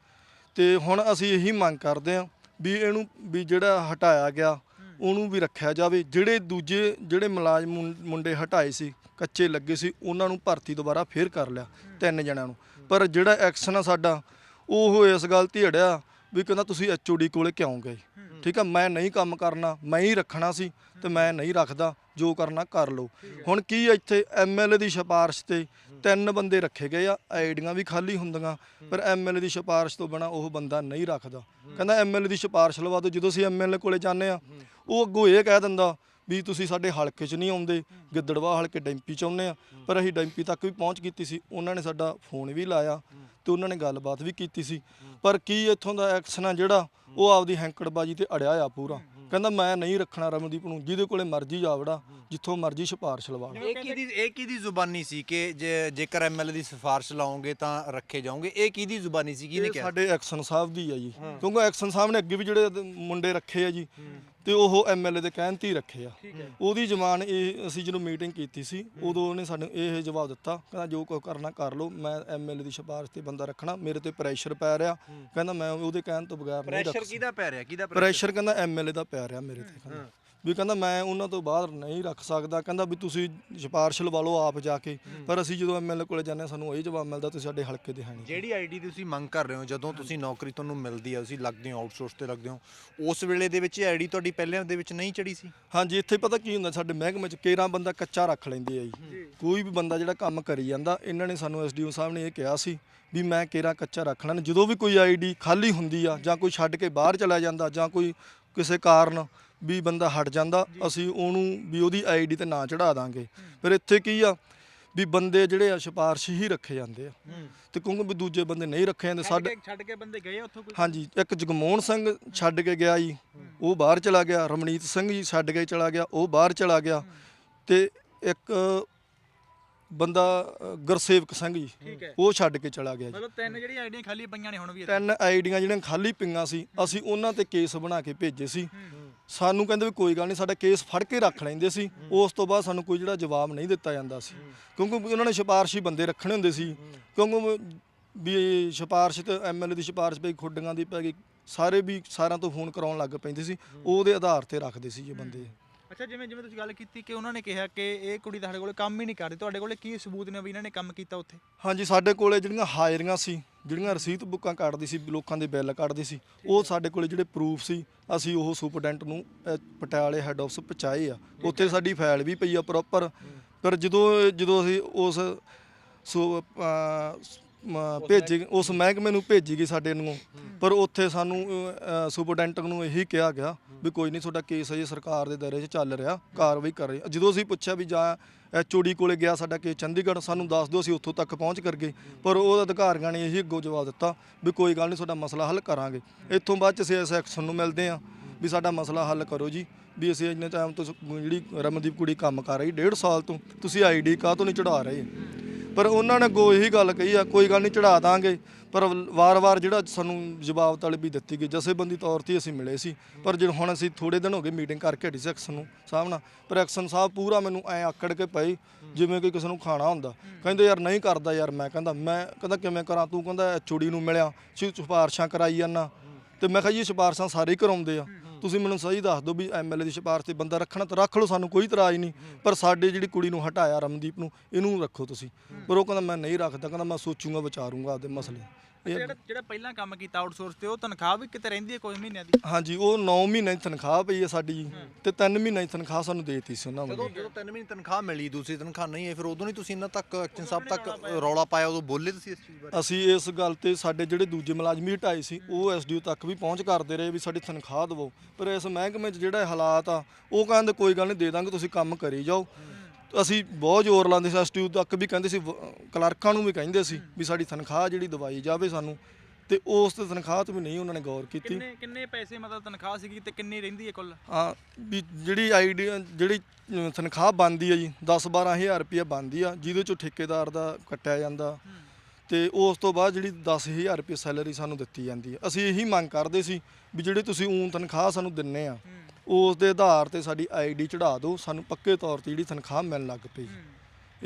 Speaker 1: ਤੇ ਹੁਣ ਅਸੀਂ ਇਹੀ ਮੰਗ ਕਰਦੇ ਹਾਂ ਵੀ ਇਹਨੂੰ ਵੀ ਜਿਹੜਾ ਹਟਾਇਆ ਗਿਆ ਉਹਨੂੰ ਵੀ ਰੱਖਿਆ ਜਾਵੇ। ਜਿਹੜੇ ਦੂਜੇ ਜਿਹੜੇ ਮੁਲਾਜ਼ਮ ਮੁੰਡੇ ਹਟਾਏ ਸੀ ਕੱਚੇ ਲੱਗੇ ਸੀ ਉਹਨਾਂ ਨੂੰ ਭਰਤੀ ਦੁਬਾਰਾ ਫੇਰ ਕਰ ਲਿਆ ਤਿੰਨ ਜਣਿਆਂ ਨੂੰ। ਪਰ ਜਿਹੜਾ ਐਕਸ਼ਨ ਆ ਸਾਡਾ ਉਹ ਇਸ ਗੱਲ ਤੇ ਅੜਿਆ ਵੀ ਕਹਿੰਦਾ ਤੁਸੀਂ ਐਚਓਡੀ ਕੋਲੇ ਕਿਉਂ ਗਏ? ਠੀਕ ਆ, ਮੈਂ ਨਹੀਂ ਕੰਮ ਕਰਨਾ, ਮੈਂ ਹੀ ਰੱਖਣਾ ਸੀ ਤੇ ਮੈਂ ਨਹੀਂ ਰੱਖਦਾ, ਜੋ ਕਰਨਾ ਕਰ ਲਓ। ਹੁਣ ਕੀ ਇੱਥੇ ਐਮਐਲਏ ਦੀ ਸਿਫਾਰਿਸ਼ ਤੇ ਤਿੰਨ ਬੰਦੇ ਰੱਖੇ ਗਏ ਆ, ਆਈਡੀਆਂ ਵੀ ਖਾਲੀ ਹੁੰਦੀਆਂ, ਪਰ ਐਮਐਲਏ ਦੀ ਸਿਫਾਰਿਸ਼ ਤੋਂ ਬਿਨਾ ਉਹ ਬੰਦਾ ਨਹੀਂ ਰੱਖਦਾ। ਕਹਿੰਦਾ ਐਮਐਲਏ ਦੀ ਸਿਫਾਰਿਸ਼ ਲਵਾ ਦਿਓ, ਜਦੋਂ ਅਸੀਂ ਐਮਐਲਏ ਕੋਲੇ ਜਾਂਦੇ ਆ, ਉਹ ਅੱਗੋਂ ਇਹ ਕਹਿ ਦਿੰਦਾ ਵੀ ਤੁਸੀਂ ਸਾਡੇ ਹਲਕੇ 'ਚ ਨਹੀਂ ਆਉਂਦੇ, ਗਿੱਦੜਵਾ ਹਲਕੇ ਡੈਂਪੀ 'ਚ ਆਉਂਦੇ ਆ, ਪਰ ਅਸੀਂ ਡੈਂਪੀ ਤੱਕ ਵੀ ਪਹੁੰਚ ਕੀਤੀ ਸੀ, ਉਹਨਾਂ ਨੇ ਸਾਡਾ ਫੋਨ ਵੀ ਲਾਇਆ। ਤੇ ਉਹਨਾਂ ਨੇ ਗੱਲਬਾਤ ਵੀ ਕੀਤੀ ਸੀ। ਪਰ ਕੀ ਇੱਥੋਂ ਦਾ ਐਕਸ਼ਨ ਆ ਜਿਹੜਾ ਉਹ ਆਪਦੀ ਹੈਂਕੜਬਾਜੀ ਤੇ ਅੜਿਆ ਆ ਪੂਰਾ। ਕਹਿੰਦਾ ਮੈਂ ਨਹੀਂ ਰੱਖਣਾ ਰਮਨਦੀਪ ਨੂੰ ਜਿਹਦੇ ਕੋਲੇ ਮਰਜ਼ੀ ਜਾਵੜਾ ਜਿੱਥੋਂ ਮਰਜ਼ੀ ਸਿਫਾਰਿਸ਼ ਲਵਾ।
Speaker 2: ਇਹ ਕਿਹਦੀ ਇਹ ਕਿਹਦੀ ਜ਼ੁਬਾਨੀ ਸੀ ਕਿ ਜੇ ਜੇਕਰ ਐਮਐਲਏ ਦੀ ਸਿਫਾਰਿਸ਼ ਲਾਓਗੇ ਤਾਂ ਰੱਖੇ ਜਾਓਗੇ? ਇਹ ਕਿਹਦੀ ਜ਼ੁਬਾਨੀ ਸੀ ਕਿਹਨੇ
Speaker 1: ਇਹ
Speaker 2: ਕਿਹਾ?
Speaker 1: ਸਾਡੇ ਐਕਸ਼ਨ ਸਾਹਿਬ ਦੀ ਆ ਜੀ। ਕਿਉਂਕਿ ਐਕਸ਼ਨ ਸਾਹਿਬ ਨੇ ਅੱਗੇ ਵੀ ਜਿਹੜੇ ਮੁੰਡੇ ਰੱਖੇ ਆ ਜੀ। ਤੇ ਉਹ ਐਮਐਲਏ ਦੇ ਕਹਿਣ ਤੇ ਹੀ ਰੱਖੇ ਆ। ਉਹਦੀ ਜ਼ਮਾਨ ਇਹ ਅਸੀਂ ਜਦੋਂ ਮੀਟਿੰਗ ਕੀਤੀ ਸੀ ਉਦੋਂ ਉਹਨੇ ਸਾਨੂੰ ਇਹ ਜਵਾਬ ਦਿੱਤਾ ਕਹਿੰਦਾ ਜੋ ਕੁਝ ਕਰਨਾ ਕਰ ਲਓ ਮੈਂ ਐਮਐਲਏ ਦੀ ਸਿਫਾਰਿਸ਼ ਤੇ ਬੰਦਾ ਰੱਖਣਾ ਮੇਰੇ ਤੇ ਪ੍ਰੈਸ਼ਰ ਪੈ ਰਿਹਾ। ਕਹਿੰਦਾ ਮੈਂ ਉਹਦੇ ਕਹਿਣ ਤੋਂ ਬਗੈਰ ਨਹੀਂ ਰੱਖ
Speaker 2: ਪ੍ਰੈਸ਼ਰ ਕਿਹਦਾ ਪੈ ਰਿਹਾ? ਕਿਹਦਾ
Speaker 1: ਪ੍ਰੈਸ਼ਰ ਕਹਿੰਦਾ ਐਮਐਲਏ ਦਾ ਪੈ ਰਿਹਾ ਮੇਰੇ ਤੇ ਕਹਿੰਦਾ। ਵੀ ਕਹਿੰਦਾ ਮੈਂ ਉਹਨਾਂ ਤੋਂ ਬਾਹਰ ਨਹੀਂ ਰੱਖ ਸਕਦਾ। ਕਹਿੰਦਾ ਵੀ ਤੁਸੀਂ ਸਿਫਾਰਿਸ਼ ਲਵਾ ਲਓ ਆਪ ਜਾ ਕੇ। ਪਰ ਅਸੀਂ ਜਦੋਂ ਐਮਐਲਏ ਕੋਲੇ ਜਾਂਦੇ ਹਾਂ ਸਾਨੂੰ ਇਹ ਜਵਾਬ ਮਿਲਦਾ ਤੁਸੀਂ ਸਾਡੇ ਹਲਕੇ ਦੇ ਹੈ ਨਹੀਂ
Speaker 2: ਜਿਹੜੀ ਆਈਡੀ ਤੁਸੀਂ ਮੰਗ ਕਰ ਰਹੇ ਹੋ ਜਦੋਂ ਤੁਸੀਂ ਨੌਕਰੀ ਤੁਹਾਨੂੰ ਮਿਲਦੀ ਹੈ ਤੁਸੀਂ ਲੱਗਦੇ ਹੋ ਆਊਟਸੋਰਸ ਤੇ ਲੱਗਦੇ ਹੋ ਉਸ ਵੇਲੇ ਦੇ ਵਿੱਚ ਆਈਡੀ ਤੁਹਾਡੀ ਪਹਿਲਿਆਂ ਦੇ ਵਿੱਚ ਨਹੀਂ ਚੜੀ ਸੀ?
Speaker 1: ਹਾਂਜੀ ਇੱਥੇ ਪਤਾ ਕੀ ਹੁੰਦਾ ਸਾਡੇ ਮਹਿਕਮੇ ਚ ਕੇਰਾਂ ਬੰਦਾ ਕੱਚਾ ਰੱਖ ਲੈਂਦੇ ਆ ਜੀ। ਕੋਈ ਵੀ ਬੰਦਾ ਜਿਹੜਾ ਕੰਮ ਕਰੀ ਜਾਂਦਾ ਇਹਨਾਂ ਨੇ ਸਾਨੂੰ ਐਸਡੀਓ ਸਾਹਿਬ ਨੇ ਇਹ ਕਿਹਾ ਸੀ ਵੀ ਮੈਂ ਕੇਰਾਂ ਕੱਚਾ ਰੱਖ ਲੈਣਾ ਜਦੋਂ ਵੀ ਕੋਈ ਆਈਡੀ ਖਾਲੀ ਹੁੰਦੀ ਆ ਜਾਂ ਕੋਈ ਛੱਡ ਕੇ ਬਾਹਰ ਚਲਾ ਜਾਂਦਾ ਜਾਂ ਕੋਈ ਕਿਸੇ ਕਾਰਨ ਵੀ ਬੰਦਾ ਹਟ ਜਾਂਦਾ ਅਸੀਂ ਉਹਨੂੰ ਵੀ ਉਹਦੀ ਆਈਡੀ ਤੇ ਨਾਂ ਚੜਾ ਦਾਂਗੇ। ਫਿਰ ਇੱਥੇ ਕੀ ਆ? ਵੀ ਬੰਦੇ ਜਿਹੜੇ ਆ ਸਿਫਾਰਸ਼ ਹੀ ਰੱਖੇ ਜਾਂਦੇ ਆ। ਤੇ ਕਿਉਂਕਿ ਵੀ ਦੂਜੇ ਬੰਦੇ ਨਹੀਂ ਰੱਖੇ ਜਾਂਦੇ ਸਾਡੇ
Speaker 5: ਛੱਡ ਕੇ ਬੰਦੇ ਗਏ ਉੱਥੋਂ ਕੋਈ?
Speaker 1: ਹਾਂਜੀ ਇੱਕ ਜਗਮੋਹਨ ਸਿੰਘ ਛੱਡ ਕੇ ਗਿਆ ਜੀ ਉਹ ਬਾਹਰ ਚਲਾ ਗਿਆ। ਰਮਣੀਤ ਸਿੰਘ ਜੀ ਛੱਡ ਕੇ ਚਲਾ ਗਿਆ ਉਹ ਬਾਹਰ ਚਲਾ ਗਿਆ। ਤੇ ਇੱਕ ਬੰਦਾ ਅ, ਗੁਰਸੇਵਕ ਸਿੰਘ ਜੀ।
Speaker 5: ਠੀਕ ਹੈ।
Speaker 1: ਉਹ ਛੱਡ ਕੇ ਚਲਾ ਗਿਆ ਜੀ।
Speaker 5: ਮਤਲਬ ਤਿੰਨ ਜਿਹੜੀਆਂ ਆਈਡੀਆਂ ਖਾਲੀ ਪਈਆਂ ਨੇ ਹੁਣ ਵੀ ਇੱਥੇ।
Speaker 1: ਤਿੰਨ ਆਈਡੀਆਂ ਜਿਹੜੀਆਂ ਖਾਲੀ ਪਈਆਂ ਸੀ ਅਸੀਂ ਉਹਨਾਂ ਤੇ ਕੇਸ ਬਣਾ ਕੇ ਭੇਜੇ ਸੀ। ਸਾਨੂੰ ਕਹਿੰਦੇ ਵੀ ਕੋਈ ਗੱਲ ਨਹੀਂ ਸਾਡਾ ਕੇਸ ਫੜ ਕੇ ਰੱਖ ਲੈਂਦੇ ਸੀ। ਉਸ ਤੋਂ ਬਾਅਦ ਸਾਨੂੰ ਕੋਈ ਜਿਹੜਾ ਜਵਾਬ ਨਹੀਂ ਦਿੱਤਾ ਜਾਂਦਾ ਸੀ। ਕਿਉਂਕਿ ਉਹਨਾਂ ਨੇ ਸਿਫਾਰਸ਼ੀ ਬੰਦੇ ਰੱਖਣੇ ਹੁੰਦੇ ਸੀ। ਕਿਉਂਕਿ ਵੀ ਸਿਫਾਰਸ਼ ਤੇ ਐਮਐਲਏ ਦੀ ਸਿਫਾਰਸ਼ ਪਈ ਖੁੱਡੀਆਂ ਦੀ ਪੈ ਗਈ। ਸਾਰੇ ਵੀ ਸਾਰਿਆਂ ਤੋਂ ਫੋਨ ਕਰਾਉਣ ਲੱਗ ਪੈਂਦੇ ਸੀ। ਉਹਦੇ ਆਧਾਰ ਤੇ ਰੱਖਦੇ ਸੀ ਇਹ ਬੰਦੇ।
Speaker 5: ਅੱਛਾ ਜਿਵੇਂ ਜਿਵੇਂ ਤੁਸੀਂ ਗੱਲ ਕੀਤੀ ਕਿ ਉਹਨਾਂ ਨੇ ਕਿਹਾ ਕਿ ਇਹ ਕੁੜੀ ਸਾਡੇ ਕੋਲੇ ਕੰਮ ਹੀ ਨਹੀਂ ਕਰਦੀ ਤੁਹਾਡੇ ਕੋਲੇ ਕੀ ਸਬੂਤ ਨੇ ਵੀ ਇਹਨਾਂ ਨੇ ਕੰਮ ਕੀਤਾ ਉੱਥੇ?
Speaker 1: ਹਾਂਜੀ ਸਾਡੇ ਕੋਲੇ ਜਿਹੜੀਆਂ ਹਾਜ਼ਰੀਆਂ ਸੀ ਜਿਹੜੀਆਂ ਰਸੀਦ ਬੁੱਕਾਂ ਕੱਢਦੀ ਸੀ ਲੋਕਾਂ ਦੇ ਬਿੱਲ ਕੱਢਦੀ ਸੀ ਉਹ ਸਾਡੇ ਕੋਲੇ ਜਿਹੜੇ ਪ੍ਰੂਫ ਸੀ ਅਸੀਂ ਉਹ ਸੁਪਰਡੈਂਟ ਨੂੰ ਅਹ, ਪਟਿਆਲੇ ਹੈੱਡ ਆਫਿਸ ਪਹੁੰਚਾਏ ਆ। ਉੱਥੇ ਸਾਡੀ ਫਾਈਲ ਵੀ ਪਈ ਆ ਪ੍ਰੋਪਰ ਪਰ ਜਦੋਂ ਜਦੋਂ ਅਸੀਂ ਉਸ ਸੋ ਅਹ, ਸ- ਮ- ਭੇਜੀ ਉਸ ਮਹਿਕਮੇ ਨੂੰ ਭੇਜੀ ਗਈ ਸਾਡੇ ਨੂੰ ਪਰ ਉੱਥੇ ਸਾਨੂੰ ਸੁਪਰਡੈਂਟ ਨੂੰ ਇਹੀ ਕਿਹਾ ਗਿਆ ਵੀ ਕੋਈ ਨਹੀਂ, ਤੁਹਾਡਾ ਕੇਸ ਅਜੇ ਸਰਕਾਰ ਦੇ ਦਾਇਰੇ 'ਚ ਚੱਲ ਰਿਹਾ, ਕਾਰਵਾਈ ਕਰ ਰਹੀ ਜਦੋਂ ਅਸੀਂ ਪੁੱਛਿਆ ਵੀ ਜਾਂ ਐਚਓਡੀ ਕੋਲੇ ਗਿਆ ਸਾਡਾ ਕੇਸ ਚੰਡੀਗੜ੍ਹ, ਸਾਨੂੰ ਦੱਸ ਦਿਓ ਅਸੀਂ ਉੱਥੋਂ ਤੱਕ ਪਹੁੰਚ ਕਰ ਗਏ ਪਰ ਉਹ ਅਧਿਕਾਰੀਆਂ ਨੇ ਇਹੀ ਅੱਗੋਂ ਜਵਾਬ ਦਿੱਤਾ ਵੀ ਕੋਈ ਗੱਲ ਨਹੀਂ, ਤੁਹਾਡਾ ਮਸਲਾ ਹੱਲ ਕਰਾਂਗੇ। ਇੱਥੋਂ ਬਾਅਦ ਚ ਅਸੀਂ ਇਸ ਐਕਸ਼ਨ ਨੂੰ ਮਿਲਦੇ ਹਾਂ ਵੀ ਸਾਡਾ ਮਸਲਾ ਹੱਲ ਕਰੋ ਜੀ। ਵੀ ਅਸੀਂ ਇੰਨੇ ਟਾਈਮ ਤੋਂ ਜਿਹੜੀ ਰਮਨਦੀਪ ਕੁੜੀ ਕੰਮ ਕਰ ਰਹੀ, ਡੇਢ ਸਾਲ ਤੋਂ, ਤੁਸੀਂ ਆਈਡੀ ਕਾਹ ਤੋਂ ਨਹੀਂ ਚੜਾ ਰਹੇ? ਪਰ ਉਹਨਾਂ ਨੇ ਅੱਗੋਂ ਇਹੀ ਗੱਲ ਕਹੀ ਆ, ਕੋਈ ਗੱਲ ਨਹੀਂ ਚੜਾ ਦਾਂਗੇ। ਪਰ ਵਾਰ-ਵਾਰ ਜਿਹੜਾ ਸਾਨੂੰ ਜਵਾਬ ਤਲਬੀ ਦਿੱਤੀ ਗਈ, ਜਥੇਬੰਦੀ ਤੌਰ ਤੇ ਅਸੀਂ ਮਿਲੇ ਸੀ। ਪਰ ਜਦੋਂ ਹੁਣ ਅਸੀਂ ਥੋੜੇ ਦਿਨ ਹੋ ਗਏ ਮੀਟਿੰਗ ਕਰਕੇ ਹਟੀ ਸੀ ਐਕਸ਼ਨ ਨੂੰ, ਸਾਹਿਬ ਨਾਲ, ਪਰ ਐਕਸ਼ਨ ਸਾਹਿਬ ਪੂਰਾ ਮੈਨੂੰ ਐ ਆਕੜ ਕੇ ਪਏ, ਜਿਵੇਂ ਕਿ ਕਿਸੇ ਨੂੰ ਖਾਣਾ ਹੁੰਦਾ। ਕਹਿੰਦੇ, ਯਾਰ ਨਹੀਂ ਕਰਦਾ ਯਾਰ। ਮੈਂ ਕਹਿੰਦਾ ਮੈਂ ਕਹਿੰਦਾ, ਕਿਵੇਂ ਕਰਾਂ ਤੂੰ? ਕਹਿੰਦਾ ਐਚਓਡੀ ਨੂੰ ਮਿਲਿਆ ਸਿਫਾਰਸ਼ਾਂ ਕਰਾਈ ਜਾਂਦਾ ਤੇ ਮੈਂ ਕਿਹਾ, ਜੀ, ਸਿਫਾਰਸ਼ਾਂ ਸਾਰੇ ਹੀ ਕਰਾਉਂਦੇ ਆ। ਤੁਸੀਂ ਮੈਨੂੰ ਸਹੀ ਦੱਸ ਦਿਓ ਵੀ ਐਮਐਲਏ ਦੀ ਸਿਫਾਰਸ਼ ਤੇ ਬੰਦਾ ਰੱਖਣਾ ਤਾਂ ਰੱਖ ਲਓ, ਸਾਨੂੰ ਕੋਈ ਇਤਰਾਜ਼ ਨਹੀਂ। ਪਰ ਸਾਡੇ ਜਿਹੜੀ ਕੁੜੀ ਨੂੰ ਹਟਾਇਆ ਰਮਨਦੀਪ ਨੂੰ, ਇਹਨੂੰ ਰੱਖੋ ਤੁਸੀਂ। ਪਰ ਉਹ ਕਹਿੰਦਾ, ਮੈਂ ਨਹੀਂ ਰੱਖਦਾ ਕਹਿੰਦਾ, ਮੈਂ ਸੋਚੂਗਾ, ਵਿਚਾਰੂੰਗਾ ਆਪਦੇ ਮਸਲੇ
Speaker 5: ਜਿਹੜਾ ਜਿਹੜਾ ਪਹਿਲਾਂ ਕੰਮ ਕੀਤਾ ਆਊਟਸੋਰਸ ਤੇ ਉਹ ਤਨਖਾਹ ਵੀ ਕਿਤੇ ਰਹਿੰਦੀ ਹੈ ਕੋਈ ਮਹੀਨਿਆਂ ਦੀ?
Speaker 1: ਹਾਂਜੀ ਉਹ 9 ਮਹੀਨੇ ਦੀ ਤਨਖਾਹ ਪਈ ਹੈ ਸਾਡੀ ਤੇ 3 ਮਹੀਨੇ ਦੀ ਤਨਖਾਹ ਸਾਨੂੰ ਦੇਤੀ ਸੀ ਉਹਨਾਂ
Speaker 2: ਜਦੋਂ
Speaker 1: ਵੱਲੋਂ।
Speaker 2: ਜਦੋਂ ਤਿੰਨ ਮਹੀਨੇ ਤਨਖਾਹ ਮਿਲੀ ਦੂਸਰੀ ਤਨਖਾਹ ਨਹੀਂ ਹੈ ਫਿਰ ਉਦੋਂ ਨਹੀਂ ਤੁਸੀਂ ਇਹਨਾਂ ਤੱਕ ਐਕਸ਼ਨ ਸਾਹਿਬ ਤੱਕ ਰੌਲਾ ਪਾਇਆ ਉਦੋਂ ਬੋਲੇ ਤੁਸੀਂ ਇਸ ਚੀਜ਼ ਬਾਰੇ?
Speaker 1: ਅਸੀਂ ਇਸ ਗੱਲ ਤੇ ਸਾਡੇ ਜਿਹੜੇ ਦੂਜੇ ਮੁਲਾਜ਼ਮ ਵੀ ਹਟਾਏ ਸੀ ਉਹ ਐਸਡੀਓ ਤੱਕ ਵੀ ਪਹੁੰਚ ਕਰਦੇ ਰਹੇ ਵੀ ਸਾਡੀ ਤਨਖਾਹ ਦਿਵੋ। ਪਰ ਇਸ ਮਹਿਕਮੇ 'ਚ ਜਿਹੜਾ ਹਾਲਾਤ ਆ ਉਹ ਕਹਿੰਦੇ ਕੋਈ ਗੱਲ ਨਹੀਂ ਦੇ ਦਾਂਗੇ ਤੁਸੀਂ ਕੰਮ ਕਰੀ ਜਾਓ। ਅਸੀਂ ਬਹੁਤ ਜ਼ੋਰ ਲਾਉਂਦੇ ਸੀ ਐਸਡੀਓ ਤੱਕ ਵੀ ਕਹਿੰਦੇ ਸੀ ਵ- ਕਲਰਕਾਂ ਨੂੰ ਵੀ ਕਹਿੰਦੇ ਸੀ ਵੀ ਸਾਡੀ ਤਨਖਾਹ ਜਿਹੜੀ ਦਵਾਈ ਜਾਵੇ ਸਾਨੂੰ। ਤੇ ਉਸ ਤੇ ਤਨਖਾਹ ਤੇ ਵੀ ਨਹੀਂ ਉਹਨਾਂ ਨੇ ਗੌਰ ਕੀਤੀ।
Speaker 5: ਕਿੰਨੇ ਕਿੰਨੇ ਪੈਸੇ ਮਤਲਬ ਤਨਖਾਹ ਸੀਗੀ ਤੇ ਕਿੰਨੀ ਰਹਿੰਦੀ ਹੈ ਕੁੱਲ?
Speaker 1: ਹਾਂ ਵੀ ਜਿਹੜੀ ਆਈਡੀ ਜਿਹੜੀ ਤਨਖਾਹ ਬਣਦੀ ਹੈ ਜੀ 10 12000 ਰੁਪਏ ਬਣਦੀ ਆ ਜਿਹਦੇ ਚੋਂ ਠੇਕੇਦਾਰ ਦਾ ਕੱਟਿਆ ਜਾਂਦਾ। ਤੇ ਉਸ ਤੋਂ ਬਾਅਦ ਜਿਹੜੀ 10000 ਰੁਪਏ ਸੈਲਰੀ ਸਾਨੂੰ ਦਿੱਤੀ ਜਾਂਦੀ ਹੈ। ਅਸੀਂ ਇਹੀ ਮੰਗ ਕਰਦੇ ਸੀ ਵੀ ਜਿਹੜੇ ਤੁਸੀਂ ਊਨ ਤਨਖਾਹ ਸਾਨੂੰ ਦਿੰਨੇ ਆ ਉਸ ਦੇ ਆਧਾਰ ਤੇ ਸਾਡੀ ਆਈਡੀ ਚੜਾ ਦਿਓ ਸਾਨੂੰ ਪੱਕੇ ਤੌਰ ਤੇ ਜਿਹੜੀ ਤਨਖਾਹ ਮਿਲਣ ਲੱਗ ਪਈ।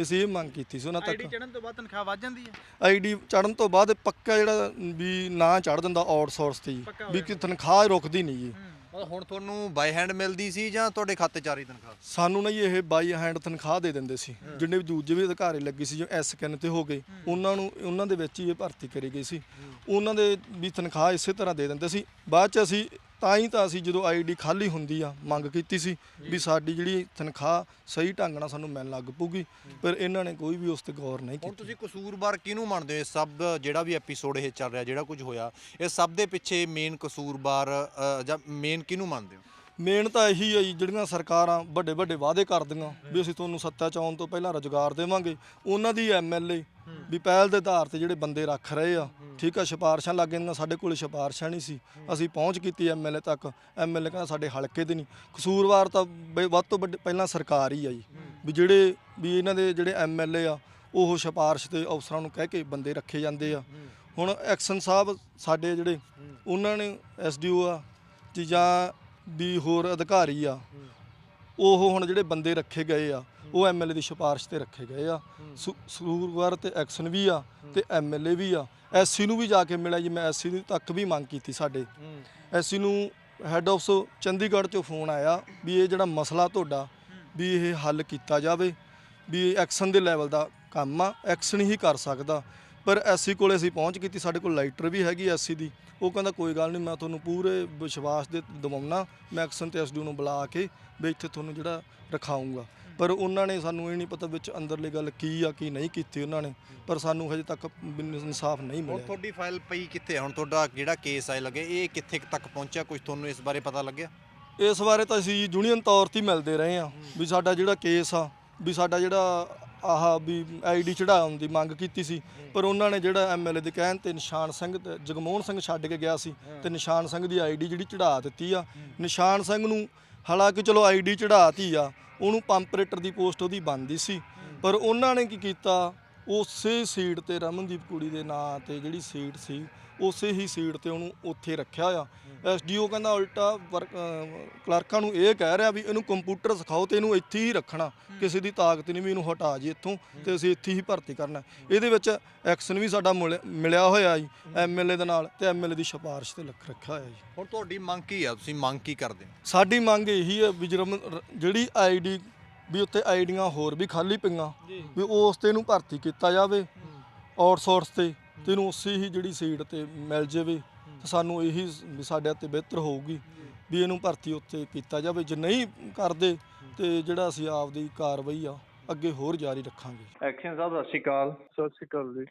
Speaker 1: ਅਸੀਂ ਇਹ ਮੰਗ ਕੀਤੀ ਸੀ ਉਹਨਾਂ
Speaker 5: ਆਈਡੀ
Speaker 1: ਤੱਕ
Speaker 5: ਚੜਨ ਤੋਂ ਬਾਅਦ ਤਨਖਾਹ ਵੱਧ ਜਾਂਦੀ ਹੈ?
Speaker 1: ਆਈਡੀ ਚੜਨ ਤੋਂ ਬਾਅਦ ਪੱਕਾ ਜਿਹੜਾ ਵੀ ਨਾਂ ਚੜ ਦਿੰਦਾ ਆਊਟਸੋਰਸ ਤੇ ਜੀ
Speaker 5: ਪੱਕਾ ਹੋ
Speaker 1: ਵੀ ਕਿ ਤਨਖਾਹ ਰੁਕਦੀ ਨਹੀਂ ਜੀ।
Speaker 2: ਮਤਲਬ ਹੁਣ ਤੁਹਾਨੂੰ ਬਾਈ ਹੈਂਡ ਮਿਲਦੀ ਸੀ ਜਾਂ ਤੁਹਾਡੇ ਖਾਤੇ 'ਚ ਆ ਰਹੀ ਤਨਖਾਹ?
Speaker 1: ਸਾਨੂੰ ਨਾ ਜੀ ਇਹ ਬਾਈ ਹੈਂਡ ਤਨਖਾਹ ਦੇ ਦਿੰਦੇ ਸੀ। ਜਿੰਨੇ ਵੀ ਦੂਜੇ ਵੀ ਅਧਿਕਾਰੀ ਲੱਗੇ ਸੀ ਜੋ ਐਸ ਕੈਨ ਤੇ ਹੋ ਗਏ ਉਹਨਾਂ ਨੂੰ ਉਹਨਾਂ ਦੇ ਵਿੱਚ ਹੀ ਇਹ ਭਰਤੀ ਕਰੀ ਗਈ ਸੀ। ਉਹਨਾਂ ਦੇ ਵੀ ਤਨਖਾਹ ਇਸੇ ਤਰ੍ਹਾਂ ਦੇ ਦਿੰਦੇ ਸੀ। ਬਾਅਦ ਚ ਅਸੀਂ ਤਾਂ ਹੀ ਤਾਂ ਅਸੀਂ ਜਦੋਂ ਆਈਡੀ ਖਾਲੀ ਹੁੰਦੀ ਆ ਮੰਗ ਕੀਤੀ ਸੀ ਵੀ ਸਾਡੀ ਜਿਹੜੀ ਤਨਖਾਹ ਸਹੀ ਢੰਗ ਨਾਲ ਸਾਨੂੰ ਮਿਲਣ ਲੱਗ ਪਊਗੀ ਪਰ ਇਹਨਾਂ ਨੇ ਕੋਈ ਵੀ ਉਸ ਤੇ ਗੌਰ ਨਹੀਂ
Speaker 2: ਹੁਣ
Speaker 1: ਕੀਤੀ।
Speaker 2: ਤੁਸੀਂ ਕਸੂਰਵਾਰ ਕਿਹਨੂੰ ਮੰਨਦੇ ਹੋ? ਇਹ ਸਭ ਜਿਹੜਾ ਵੀ ਐਪੀਸੋਡ ਇਹ ਚੱਲ ਰਿਹਾ ਜਿਹੜਾ ਕੁਝ ਹੋਇਆ ਇਹ ਸਭ ਦੇ ਪਿੱਛੇ ਮੇਨ ਕਸੂਰਵਾਰ ਅ, ਜਾਂ ਮੇਨ ਕਿਹਨੂੰ ਮੰਨਦੇ ਹੋ?
Speaker 1: ਮੇਨ ਤਾਂ ਇਹੀ ਹੈ ਜੀ, ਜਿਹੜੀਆਂ ਸਰਕਾਰਾਂ ਵੱਡੇ ਵੱਡੇ ਵਾਅਦੇ ਕਰਦੀਆਂ ਵੀ ਅਸੀਂ ਤੁਹਾਨੂੰ ਸੱਤਾ ਚ ਆਉਣ ਤੋਂ ਪਹਿਲਾਂ ਰੁਜ਼ਗਾਰ ਦੇਵਾਂਗੇ। ਉਹਨਾਂ ਦੀ ਐਮਐਲਏ ਵੀ ਪਹਿਲ ਦੇ ਆਧਾਰ ਤੇ ਜਿਹੜੇ ਬੰਦੇ ਰੱਖ ਰਹੇ ਆ, ਠੀਕ ਆ, ਸਿਫਾਰਸ਼ਾਂ ਲੱਗ ਜਾਂਦੀਆਂ, ਸਾਡੇ ਕੋਲ ਸਿਫਾਰਸ਼ਾਂ ਨਹੀਂ ਸੀ। ਅਸੀਂ ਪਹੁੰਚ ਕੀਤੀ ਐਮਐਲਏ ਤੱਕ ਐਮਐਲਏ ਕਹਿੰਦਾ ਸਾਡੇ ਹਲਕੇ ਦੇ ਨਹੀਂ। ਕਸੂਰਵਾਰ ਤਾਂ ਬਈ ਵੱਧ ਤੋਂ ਵੱਡ, ਪਹਿਲਾਂ ਸਰਕਾਰ ਹੀ ਆ ਜੀ। ਵੀ ਜਿਹੜੇ, ਵੀ ਇਹਨਾਂ ਦੇ ਜਿਹੜੇ ਐਮਐਲਏ ਆ, ਉਹ ਸਿਫਾਰਸ਼ ਤੇ ਅਫਸਰਾਂ ਨੂੰ ਕਹਿ ਕੇ ਬੰਦੇ ਰੱਖੇ ਜਾਂਦੇ ਆ। ਹੁਣ ਐਕਸ਼ਨ ਸਾਹਿਬ ਸਾਡੇ ਜਿਹੜੇ, ਉਹਨਾਂ ਨੇ ਐਸਡੀਓ ਆ ਤੇ ਜਾਂ ਵੀ ਹੋਰ ਅਧਿਕਾਰੀ ਆ, ਉਹ ਹੁਣ ਜਿਹੜੇ ਬੰਦੇ ਰੱਖੇ ਗਏ ਆ, ਉਹ ਐਮਐਲਏ ਦੀ ਸਿਫਾਰਿਸ਼ ਤੇ ਰੱਖੇ ਗਏ ਆ। ਸੁ- ਤੇ ਐਕਸ਼ਨ ਵੀ ਆ ਤੇ ਐਮਐਲਏ ਵੀ ਆ। ਐਸਸੀ ਨੂੰ ਵੀ ਜਾ ਕੇ ਮਿਲਿਆ ਜੀ, ਮੈਂ ਐਸਸੀ ਨੂੰ ਤੱਕ ਵੀ ਮੰਗ ਕੀਤੀ ਸਾਡੇ। ਐਸਸੀ ਨੂੰ ਹੈੱਡ ਆਫਿਸ ਚੰਡੀਗੜ੍ਹ ਚੋਂ ਫੋਨ ਆਇਆ ਵੀ ਇਹ ਜਿਹੜਾ ਮਸਲਾ ਤੁਹਾਡਾ, ਵੀ ਇਹ ਹੱਲ ਕੀਤਾ ਜਾਵੇ, ਵੀ ਐਕਸ਼ਨ ਦੇ ਲੈਵਲ ਦਾ ਕੰਮ ਆ, ਐਕਸ਼ਨ ਹੀ ਕਰ ਸਕਦਾ। ਪਰ ਐਸਸੀ ਕੋਲੇ ਅਸੀਂ ਪਹੁੰਚ ਕੀਤੀ, ਸਾਡੇ ਕੋਲ ਲਾਈਟਰ ਵੀ ਹੈਗੀ ਐਸਸੀ ਦੀ। ਉਹ ਕਹਿੰਦਾ ਕੋਈ ਗੱਲ ਨਹੀਂ ਮੈਂ ਤੁਹਾਨੂੰ ਪੂਰੇ ਵਿਸ਼ਵਾਸ ਦੇ ਦਿਵਾਉਣਾ। ਮੈਂ ਐਕਸ਼ਨ ਤੇ ਐਸਡੀ ਨੂੰ ਬੁਲਾ ਕੇ ਵੀ ਇੱਥੇ ਤੁਹਾਨੂੰ ਜਿਹੜਾ ਰਖਾਊਂਗਾ। ਪਰ ਉਹਨਾਂ ਨੇ ਸਾਨੂੰ ਇਹ ਨਹੀਂ ਪਤਾ ਵਿੱਚ ਅੰਦਰਲੀ ਗੱਲ ਕੀ ਆ ਕੀ ਨਹੀਂ ਕੀਤੀ ਉਹਨਾਂ ਨੇ। ਪਰ ਸਾਨੂੰ ਹਜੇ ਤੱਕ ਇਨਸਾਫ ਨਹੀਂ
Speaker 4: ਹੁਣ
Speaker 1: ਮਿਲਿਆ
Speaker 4: ਤੁਹਾਡੀ ਫਾਈਲ ਪਈ ਕਿੱਥੇ? ਹੁਣ ਤੁਹਾਡਾ ਜਿਹੜਾ ਕੇਸ ਆਏ ਲੱਗੇ ਇਹ ਕਿੱਥੇ ਕੁ ਤੱਕ ਪਹੁੰਚਿਆ? ਕੁਝ ਤੁਹਾਨੂੰ ਇਸ ਬਾਰੇ ਪਤਾ ਲੱਗਿਆ?
Speaker 1: ਇਸ ਬਾਰੇ ਤਾਂ ਅਸੀਂ ਯੂਨੀਅਨ ਤੌਰ ਤੇ ਹੀ ਮਿਲਦੇ ਰਹੇ ਆ ਵੀ ਸਾਡਾ ਜਿਹੜਾ ਕੇਸ ਆ ਵੀ ਸਾਡਾ ਜਿਹੜਾ ਆਹ ਵੀ ਆਈਡੀ ਚੜਾਉਣ ਦੀ ਮੰਗ ਕੀਤੀ ਸੀ। ਪਰ ਉਹਨਾਂ ਨੇ ਜਿਹੜਾ ਐਮਐਲਏ ਦੇ ਕਹਿਣ ਤੇ ਨਿਸ਼ਾਨ ਸਿੰਘ ਤੇ ਜਗਮੋਹਨ ਸਿੰਘ ਛੱਡ ਕੇ ਗਿਆ ਸੀ ਤੇ ਨਿਸ਼ਾਨ ਸਿੰਘ ਦੀ ਆਈਡੀ ਜਿਹੜੀ ਚੜਾ ਦਿੱਤੀ ਆ। ਨਿਸ਼ਾਨ ਸਿੰਘ ਨੂੰ ਹਾਲਾਂਕਿ ਚਲੋ ਆਈਡੀ ਚੜਾਤੀ ਆ ਉਹਨੂੰ ਪੰਪਰੇਟਰ ਦੀ ਪੋਸਟ ਉਹਦੀ ਬਣਦੀ ਸੀ। ਪਰ ਉਹਨਾਂ ਨੇ ਕੀ ਕੀਤਾ ਉਸੇ ਸੀਟ ਤੇ ਰਮਨਦੀਪ ਕੁੜੀ ਦੇ ਨਾਂ ਤੇ ਜਿਹੜੀ ਸੀਟ ਸੀ ਉਸੇ ਹੀ ਸੀਟ ਤੇ ਉਹਨੂੰ ਉੱਥੇ ਰੱਖਿਆ ਆ। ਐਸਡੀਓ ਕਹਿੰਦਾ ਉਲਟਾ ਵਰਕ- ਅਹ ਕਲਰਕਾਂ ਨੂੰ ਇਹ ਕਹਿ ਰਿਹਾ ਵੀ ਇਹਨੂੰ ਕੰਪਿਊਟਰ ਸਿਖਾਓ ਤੇ ਇਹਨੂੰ ਇੱਥੇ ਹੀ ਰੱਖਣਾ। ਕਿਸੇ ਦੀ ਤਾਕਤ ਨਹੀਂ ਵੀ ਇਹਨੂੰ ਹਟਾ ਜੀ ਇੱਥੋਂ ਤੇ ਅਸੀਂ ਇੱਥੇ ਹੀ ਭਰਤੀ ਕਰਨਾ। ਇਹਦੇ ਵਿੱਚ ਐਕਸ਼ਨ ਵੀ ਸਾਡਾ ਮਿਲਿਆ- ਮਿਲਿਆ ਹੋਇਆ ਜੀ ਐਮਐਲਏ ਦੇ ਨਾਲ ਤੇ ਐਮਐਲਏ ਦੀ ਸਿਫਾਰਿਸ਼ ਤੇ ਲੱਖ ਰੱਖਿਆ ਹੋਇਆ ਜੀ।
Speaker 4: ਹੁਣ ਤੁਹਾਡੀ ਮੰਗ ਕੀ ਆ? ਤੁਸੀਂ ਮੰਗ ਕੀ ਕਰਦੇ ਹੋ?
Speaker 1: ਸਾਡੀ ਮੰਗ ਇਹੀ ਹੈ ਵੀ ਜਰਮ- ਰ- ਜਿਹੜੀ ਆਈਡੀ ਵੀ ਉੱਤੇ ਆਈਡੀਆਂ ਹੋਰ ਵੀ ਖਾਲੀ ਪਈਆਂ ਵੀ ਉਸ ਤੇ ਇਹਨੂੰ ਭਰਤੀ ਕੀਤਾ ਜਾਵੇ। ਆਊਟਸੋਰਸ ਤੇ ਤੇ ਇਹਨੂੰ ਉਸੇ ਹੀ ਜਿਹੜੀ ਸੀਟ ਤੇ ਮਿਲ ਜਾਵੇ। ਤੇ ਸਾਨੂੰ ਇਹੀ ਵੀ ਸਾਡੇ ਤੇ ਬਿਹਤਰ ਹੋਊਗੀ ਵੀ ਇਹਨੂੰ ਭਰਤੀ ਉੱਤੇ ਕੀਤਾ ਜਾਵੇ। ਜੇ ਨਹੀਂ ਕਰਦੇ ਤੇ ਜਿਹੜਾ ਅਸੀਂ ਆਪਦੀ ਕਾਰਵਾਈ ਆ ਅੱਗੇ ਹੋਰ ਜਾਰੀ ਰੱਖਾਂਗੇ।
Speaker 2: ਐਕਸ਼ਨ ਸਾਹਿਬ ਸਤਿ ਸ਼੍ਰੀ ਅਕਾਲ।
Speaker 6: ਸਤਿ ਸ਼੍ਰੀ ਅਕਾਲ ਜੀ।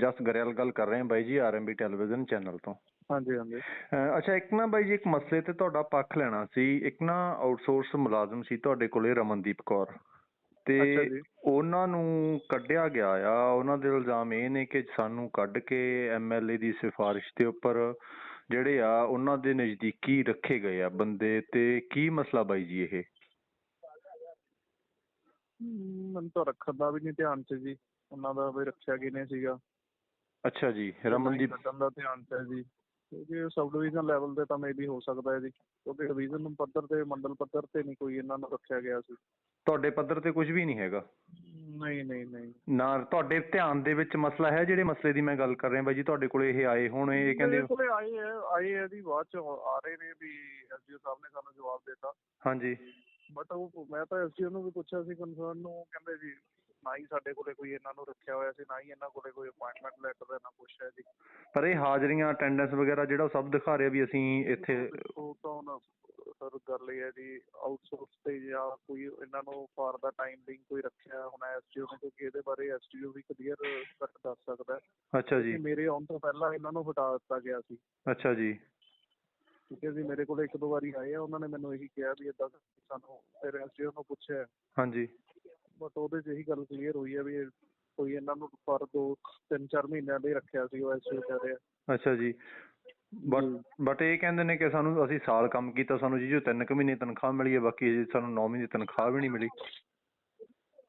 Speaker 2: ਜਸ ਗਰੇਵਾਲ ਗੱਲ ਕਰ ਰਹੇ ਹਾਂ ਬਾਈ ਜੀ ਆਰਐਮਬੀ ਟੈਲੀਵਿਜ਼ਨ ਚੈਨਲ ਤੋਂ।
Speaker 6: ਹਾਂਜੀ ਹਾਂਜੀ।
Speaker 2: ਅੱਛਾ ਇੱਕ ਨਾ ਬਾਈ ਜੀ ਇੱਕ ਮਸਲੇ ਤੇ ਤੁਹਾਡਾ ਪੱਖ ਲੈਣਾ ਸੀ। ਇੱਕ ਨਾ ਆਊਟਸੋਰਸ ਮੁਲਾਜ਼ਮ ਸੀ ਤੁਹਾਡੇ ਕੋਲੇ ਰਮਨਦੀਪ ਕੌਰ। ਤੇ ਉਹਨਾਂ ਨੂੰ ਕੱਢਿਆ ਗਿਆ ਆ। ਉਹਨਾਂ ਦੇ ਇਲਜ਼ਾਮ ਇਹ ਨੇ ਕਿ ਸਾਨੂੰ ਕੱਢ ਕੇ ਐਮਐਲਏ ਦੀ ਸਿਫਾਰਿਸ਼ ਦੇ ਉੱਪਰ ਜਿਹੜੇ ਆ ਉਹਨਾਂ ਦੇ ਨਜ਼ਦੀਕੀ ਰੱਖੇ ਗਏ ਆ ਬੰਦੇ। ਤੇ ਕੀ ਮਸਲਾ ਬਾਈ ਜੀ ਇਹ?
Speaker 6: ਹਮ, ਮੈਨੂੰ ਤਾਂ ਰੱਖਣ ਦਾ ਵੀ ਨਹੀਂ ਧਿਆਨ ਚ ਜੀ। ਉਹਨਾਂ ਦਾ ਵੀ ਰੱਖਿਆ ਕਿਨੇ ਸੀਗਾ?
Speaker 2: ਅੱਛਾ ਜੀ ਰਮਨਦੀਪ
Speaker 6: ਕੱਢਣ ਦਾ ਧਿਆਨ ਚ ਹੈ ਜੀ। ਕਿਉਂਕਿ ਸਬ ਡਿਵੀਜ਼ਨ ਲੈਵਲ ਤੇ ਤਾਂ ਮੇਬੀ ਹੋ ਸਕਦਾ ਹੈ ਜੀ। ਕਿਉਂਕਿ ਡਿਵੀਜ਼ਨ ਪੱਧਰ ਤੇ ਮੰਡਲ ਪੱਧਰ ਤੇ ਨਹੀਂ ਕੋਈ ਇਹਨਾਂ ਨੂੰ ਰੱਖਿਆ ਗਿਆ ਸੀ।
Speaker 2: ਤੁਹਾਡੇ ਪੱਧਰ ਤੇ ਕੁਝ ਵੀ ਨਹੀਂ ਹੈਗਾ।
Speaker 6: ਨਹੀਂ ਨਹੀਂ ਨਹੀਂ।
Speaker 2: ਨਾ ਤੁਹਾਡੇ ਧਿਆਨ ਦੇ ਵਿੱਚ ਮਸਲਾ ਹੈ ਜਿਹੜੇ ਮਸਲੇ ਦੀ ਮੈਂ ਗੱਲ ਕਰ ਰਿਹਾ ਬਾਈ ਜੀ ਤੁਹਾਡੇ ਕੋਲੇ ਇਹ ਆਏ ਹੁਣ ਇਹ ਕਹਿੰਦੇ
Speaker 6: ਮੇਰੇ ਕੋਲੇ ਆਏ ਹੈ ਆਏ ਹੈ ਜੀ ਬਾਅਦ ਚ ਆ ਰਹੇ ਨੇ ਵੀ ਐਸਡੀਓ ਸਾਹਿਬ ਨੇ ਸਾਨੂੰ ਜਵਾਬ ਦਿੱਤਾ।
Speaker 2: ਹਾਂਜੀ।
Speaker 6: ਬਟ ਉਹ ਮੈਂ ਤਾਂ ਐਸਡੀਓ ਨੂੰ ਵੀ ਪੁੱਛਿਆ ਸੀ ਕਨਸਰਨ ਨੂੰ ਕਹਿੰਦੇ ਜੀ ਨਾ ਹੀ ਸਾਡੇ ਕੋਲੇ ਕੋਈ ਇਹਨਾਂ ਨੂੰ ਰੱਖਿਆ ਹੋਇਆ ਸੀ ਨਾ ਹੀ ਇਹਨਾਂ ਕੋਲੇ ਕੋਈ ਅਪਾਇੰਟਮੈਂਟ ਲੈਟਰ ਹੈ ਨਾ ਕੁਛ ਹੈ ਜੀ।
Speaker 2: ਪਰ ਇਹ ਹਾਜ਼ਰੀਆਂ ਅਟੈਂਡੈਂਸ ਵਗੈਰਾ ਜਿਹੜਾ ਉਹ ਸਭ ਦਿਖਾ ਰਿਹਾ ਵੀ ਅਸੀਂ ਇੱਥੇ
Speaker 6: ਉਹ ਤਾਂ ਹੁਣ ਸਰ ਗੱਲ ਇਹ ਹੈ ਜੀ ਆਊਟਸੋਰਸ ਤੇ ਜਾਂ ਕੋਈ ਇਹਨਾਂ ਨੂੰ ਫਾਰ ਦਾ ਟਾਈਮ ਬਿੰਗ ਕੋਈ ਰੱਖਿਆ ਹੋਣਾ ਐਸਟੀਓ ਨੇ ਕਿਉਂਕਿ ਇਹਦੇ ਬਾਰੇ ਐਸਟੀਓ ਵੀ ਕਲੀਅਰ ਕੱਟ ਦੱਸ ਸਕਦਾ ਹੈ।
Speaker 2: ਅੱਛਾ ਜੀ।
Speaker 6: ਕਿ ਮੇਰੇ ਆਉਣ ਤੋਂ ਪਹਿਲਾਂ ਇਹਨਾਂ ਨੂੰ ਹਟਾ ਦਿੱਤਾ ਗਿਆ ਸੀ।
Speaker 2: ਅੱਛਾ ਜੀ।
Speaker 6: ਠੀਕ ਹੈ ਜੀ ਮੇਰੇ ਕੋਲ ਇੱਕ ਦੋ ਵਾਰੀ ਆਏ ਆ ਉਹਨਾਂ ਨੇ ਮੈਨੂੰ ਇਹੀ ਕਿਹਾ ਵੀ ਇਦਾਂ ਸਾਨੂੰ ਫਿਰ ਐਸਟੀਓ ਨੂੰ ਪੁੱਛਿਆ
Speaker 2: ਹਾਂਜੀ।
Speaker 6: ਬਟ ਉਹਦੇ 'ਚ ਇਹੀ ਗੱਲ ਕਲੀਅਰ ਹੋਈ ਹੈ ਵੀ ਇਹ ਕੋਈ ਇਹਨਾਂ ਨੂੰ ਪਰ ਦੋ ਤਿੰਨ ਚਾਰ ਮਹੀਨਿਆਂ ਲਈ ਰੱਖਿਆ ਸੀ ਉਹ ਐਸਟੀਓ ਕਹਿ ਰਿਹਾ।
Speaker 2: ਅੱਛਾ ਜੀ। ਬਟ ਬਟ ਇਹ ਕਹਿੰਦੇ ਨੇ ਕਿ ਸਾਨੂੰ ਅਸੀਂ ਸਾਲ ਕੰਮ ਕੀਤਾ ਸਾਨੂੰ ਜੀ ਜੋ 3 ਕੁ ਮਹੀਨੇ ਤਨਖਾਹ ਮਿਲੀ ਹੈ ਬਾਕੀ ਜੀ ਸਾਨੂੰ 9 ਮਹੀਨੇ ਤਨਖਾਹ ਵੀ ਨਹੀਂ ਮਿਲੀ।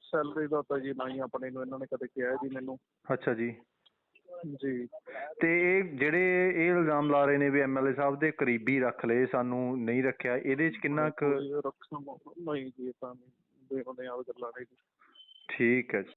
Speaker 6: ਸੈਲਰੀ ਦਾ ਤਾਂ ਜੀ ਨਾ ਹੀ ਆਪਣੇ ਨੂੰ ਇਹਨਾਂ ਨੇ ਕਦੇ ਕਿਹਾ ਜੀ ਮੈਨੂੰ।
Speaker 2: ਅੱਛਾ ਜੀ।
Speaker 6: ਜੀ।
Speaker 2: ਤੇ ਇਹ ਜਿਹੜੇ ਇਹ ਇਲਜ਼ਾਮ ਲਾ ਰਹੇ ਨੇ ਵੀ ਐਮਐਲਏ ਸਾਹਿਬ ਦੇ ਕਰੀਬੀ ਰੱਖ ਲਏ ਸਾਨੂੰ ਨਹੀਂ ਰੱਖਿਆ ਇਹਦੇ 'ਚ ਕਿੰਨਾ ਕੁ
Speaker 6: ਰੱਖਣ ਨਹੀਂ ਜੀ ਇਹ ਤਾਂ ਨਹੀਂ ਬੇਬੁਨਿਆਦ ਗੱਲਾਂ ਨੇ ਜੀ।
Speaker 2: ਠੀਕ ਹੈ ਜੀ।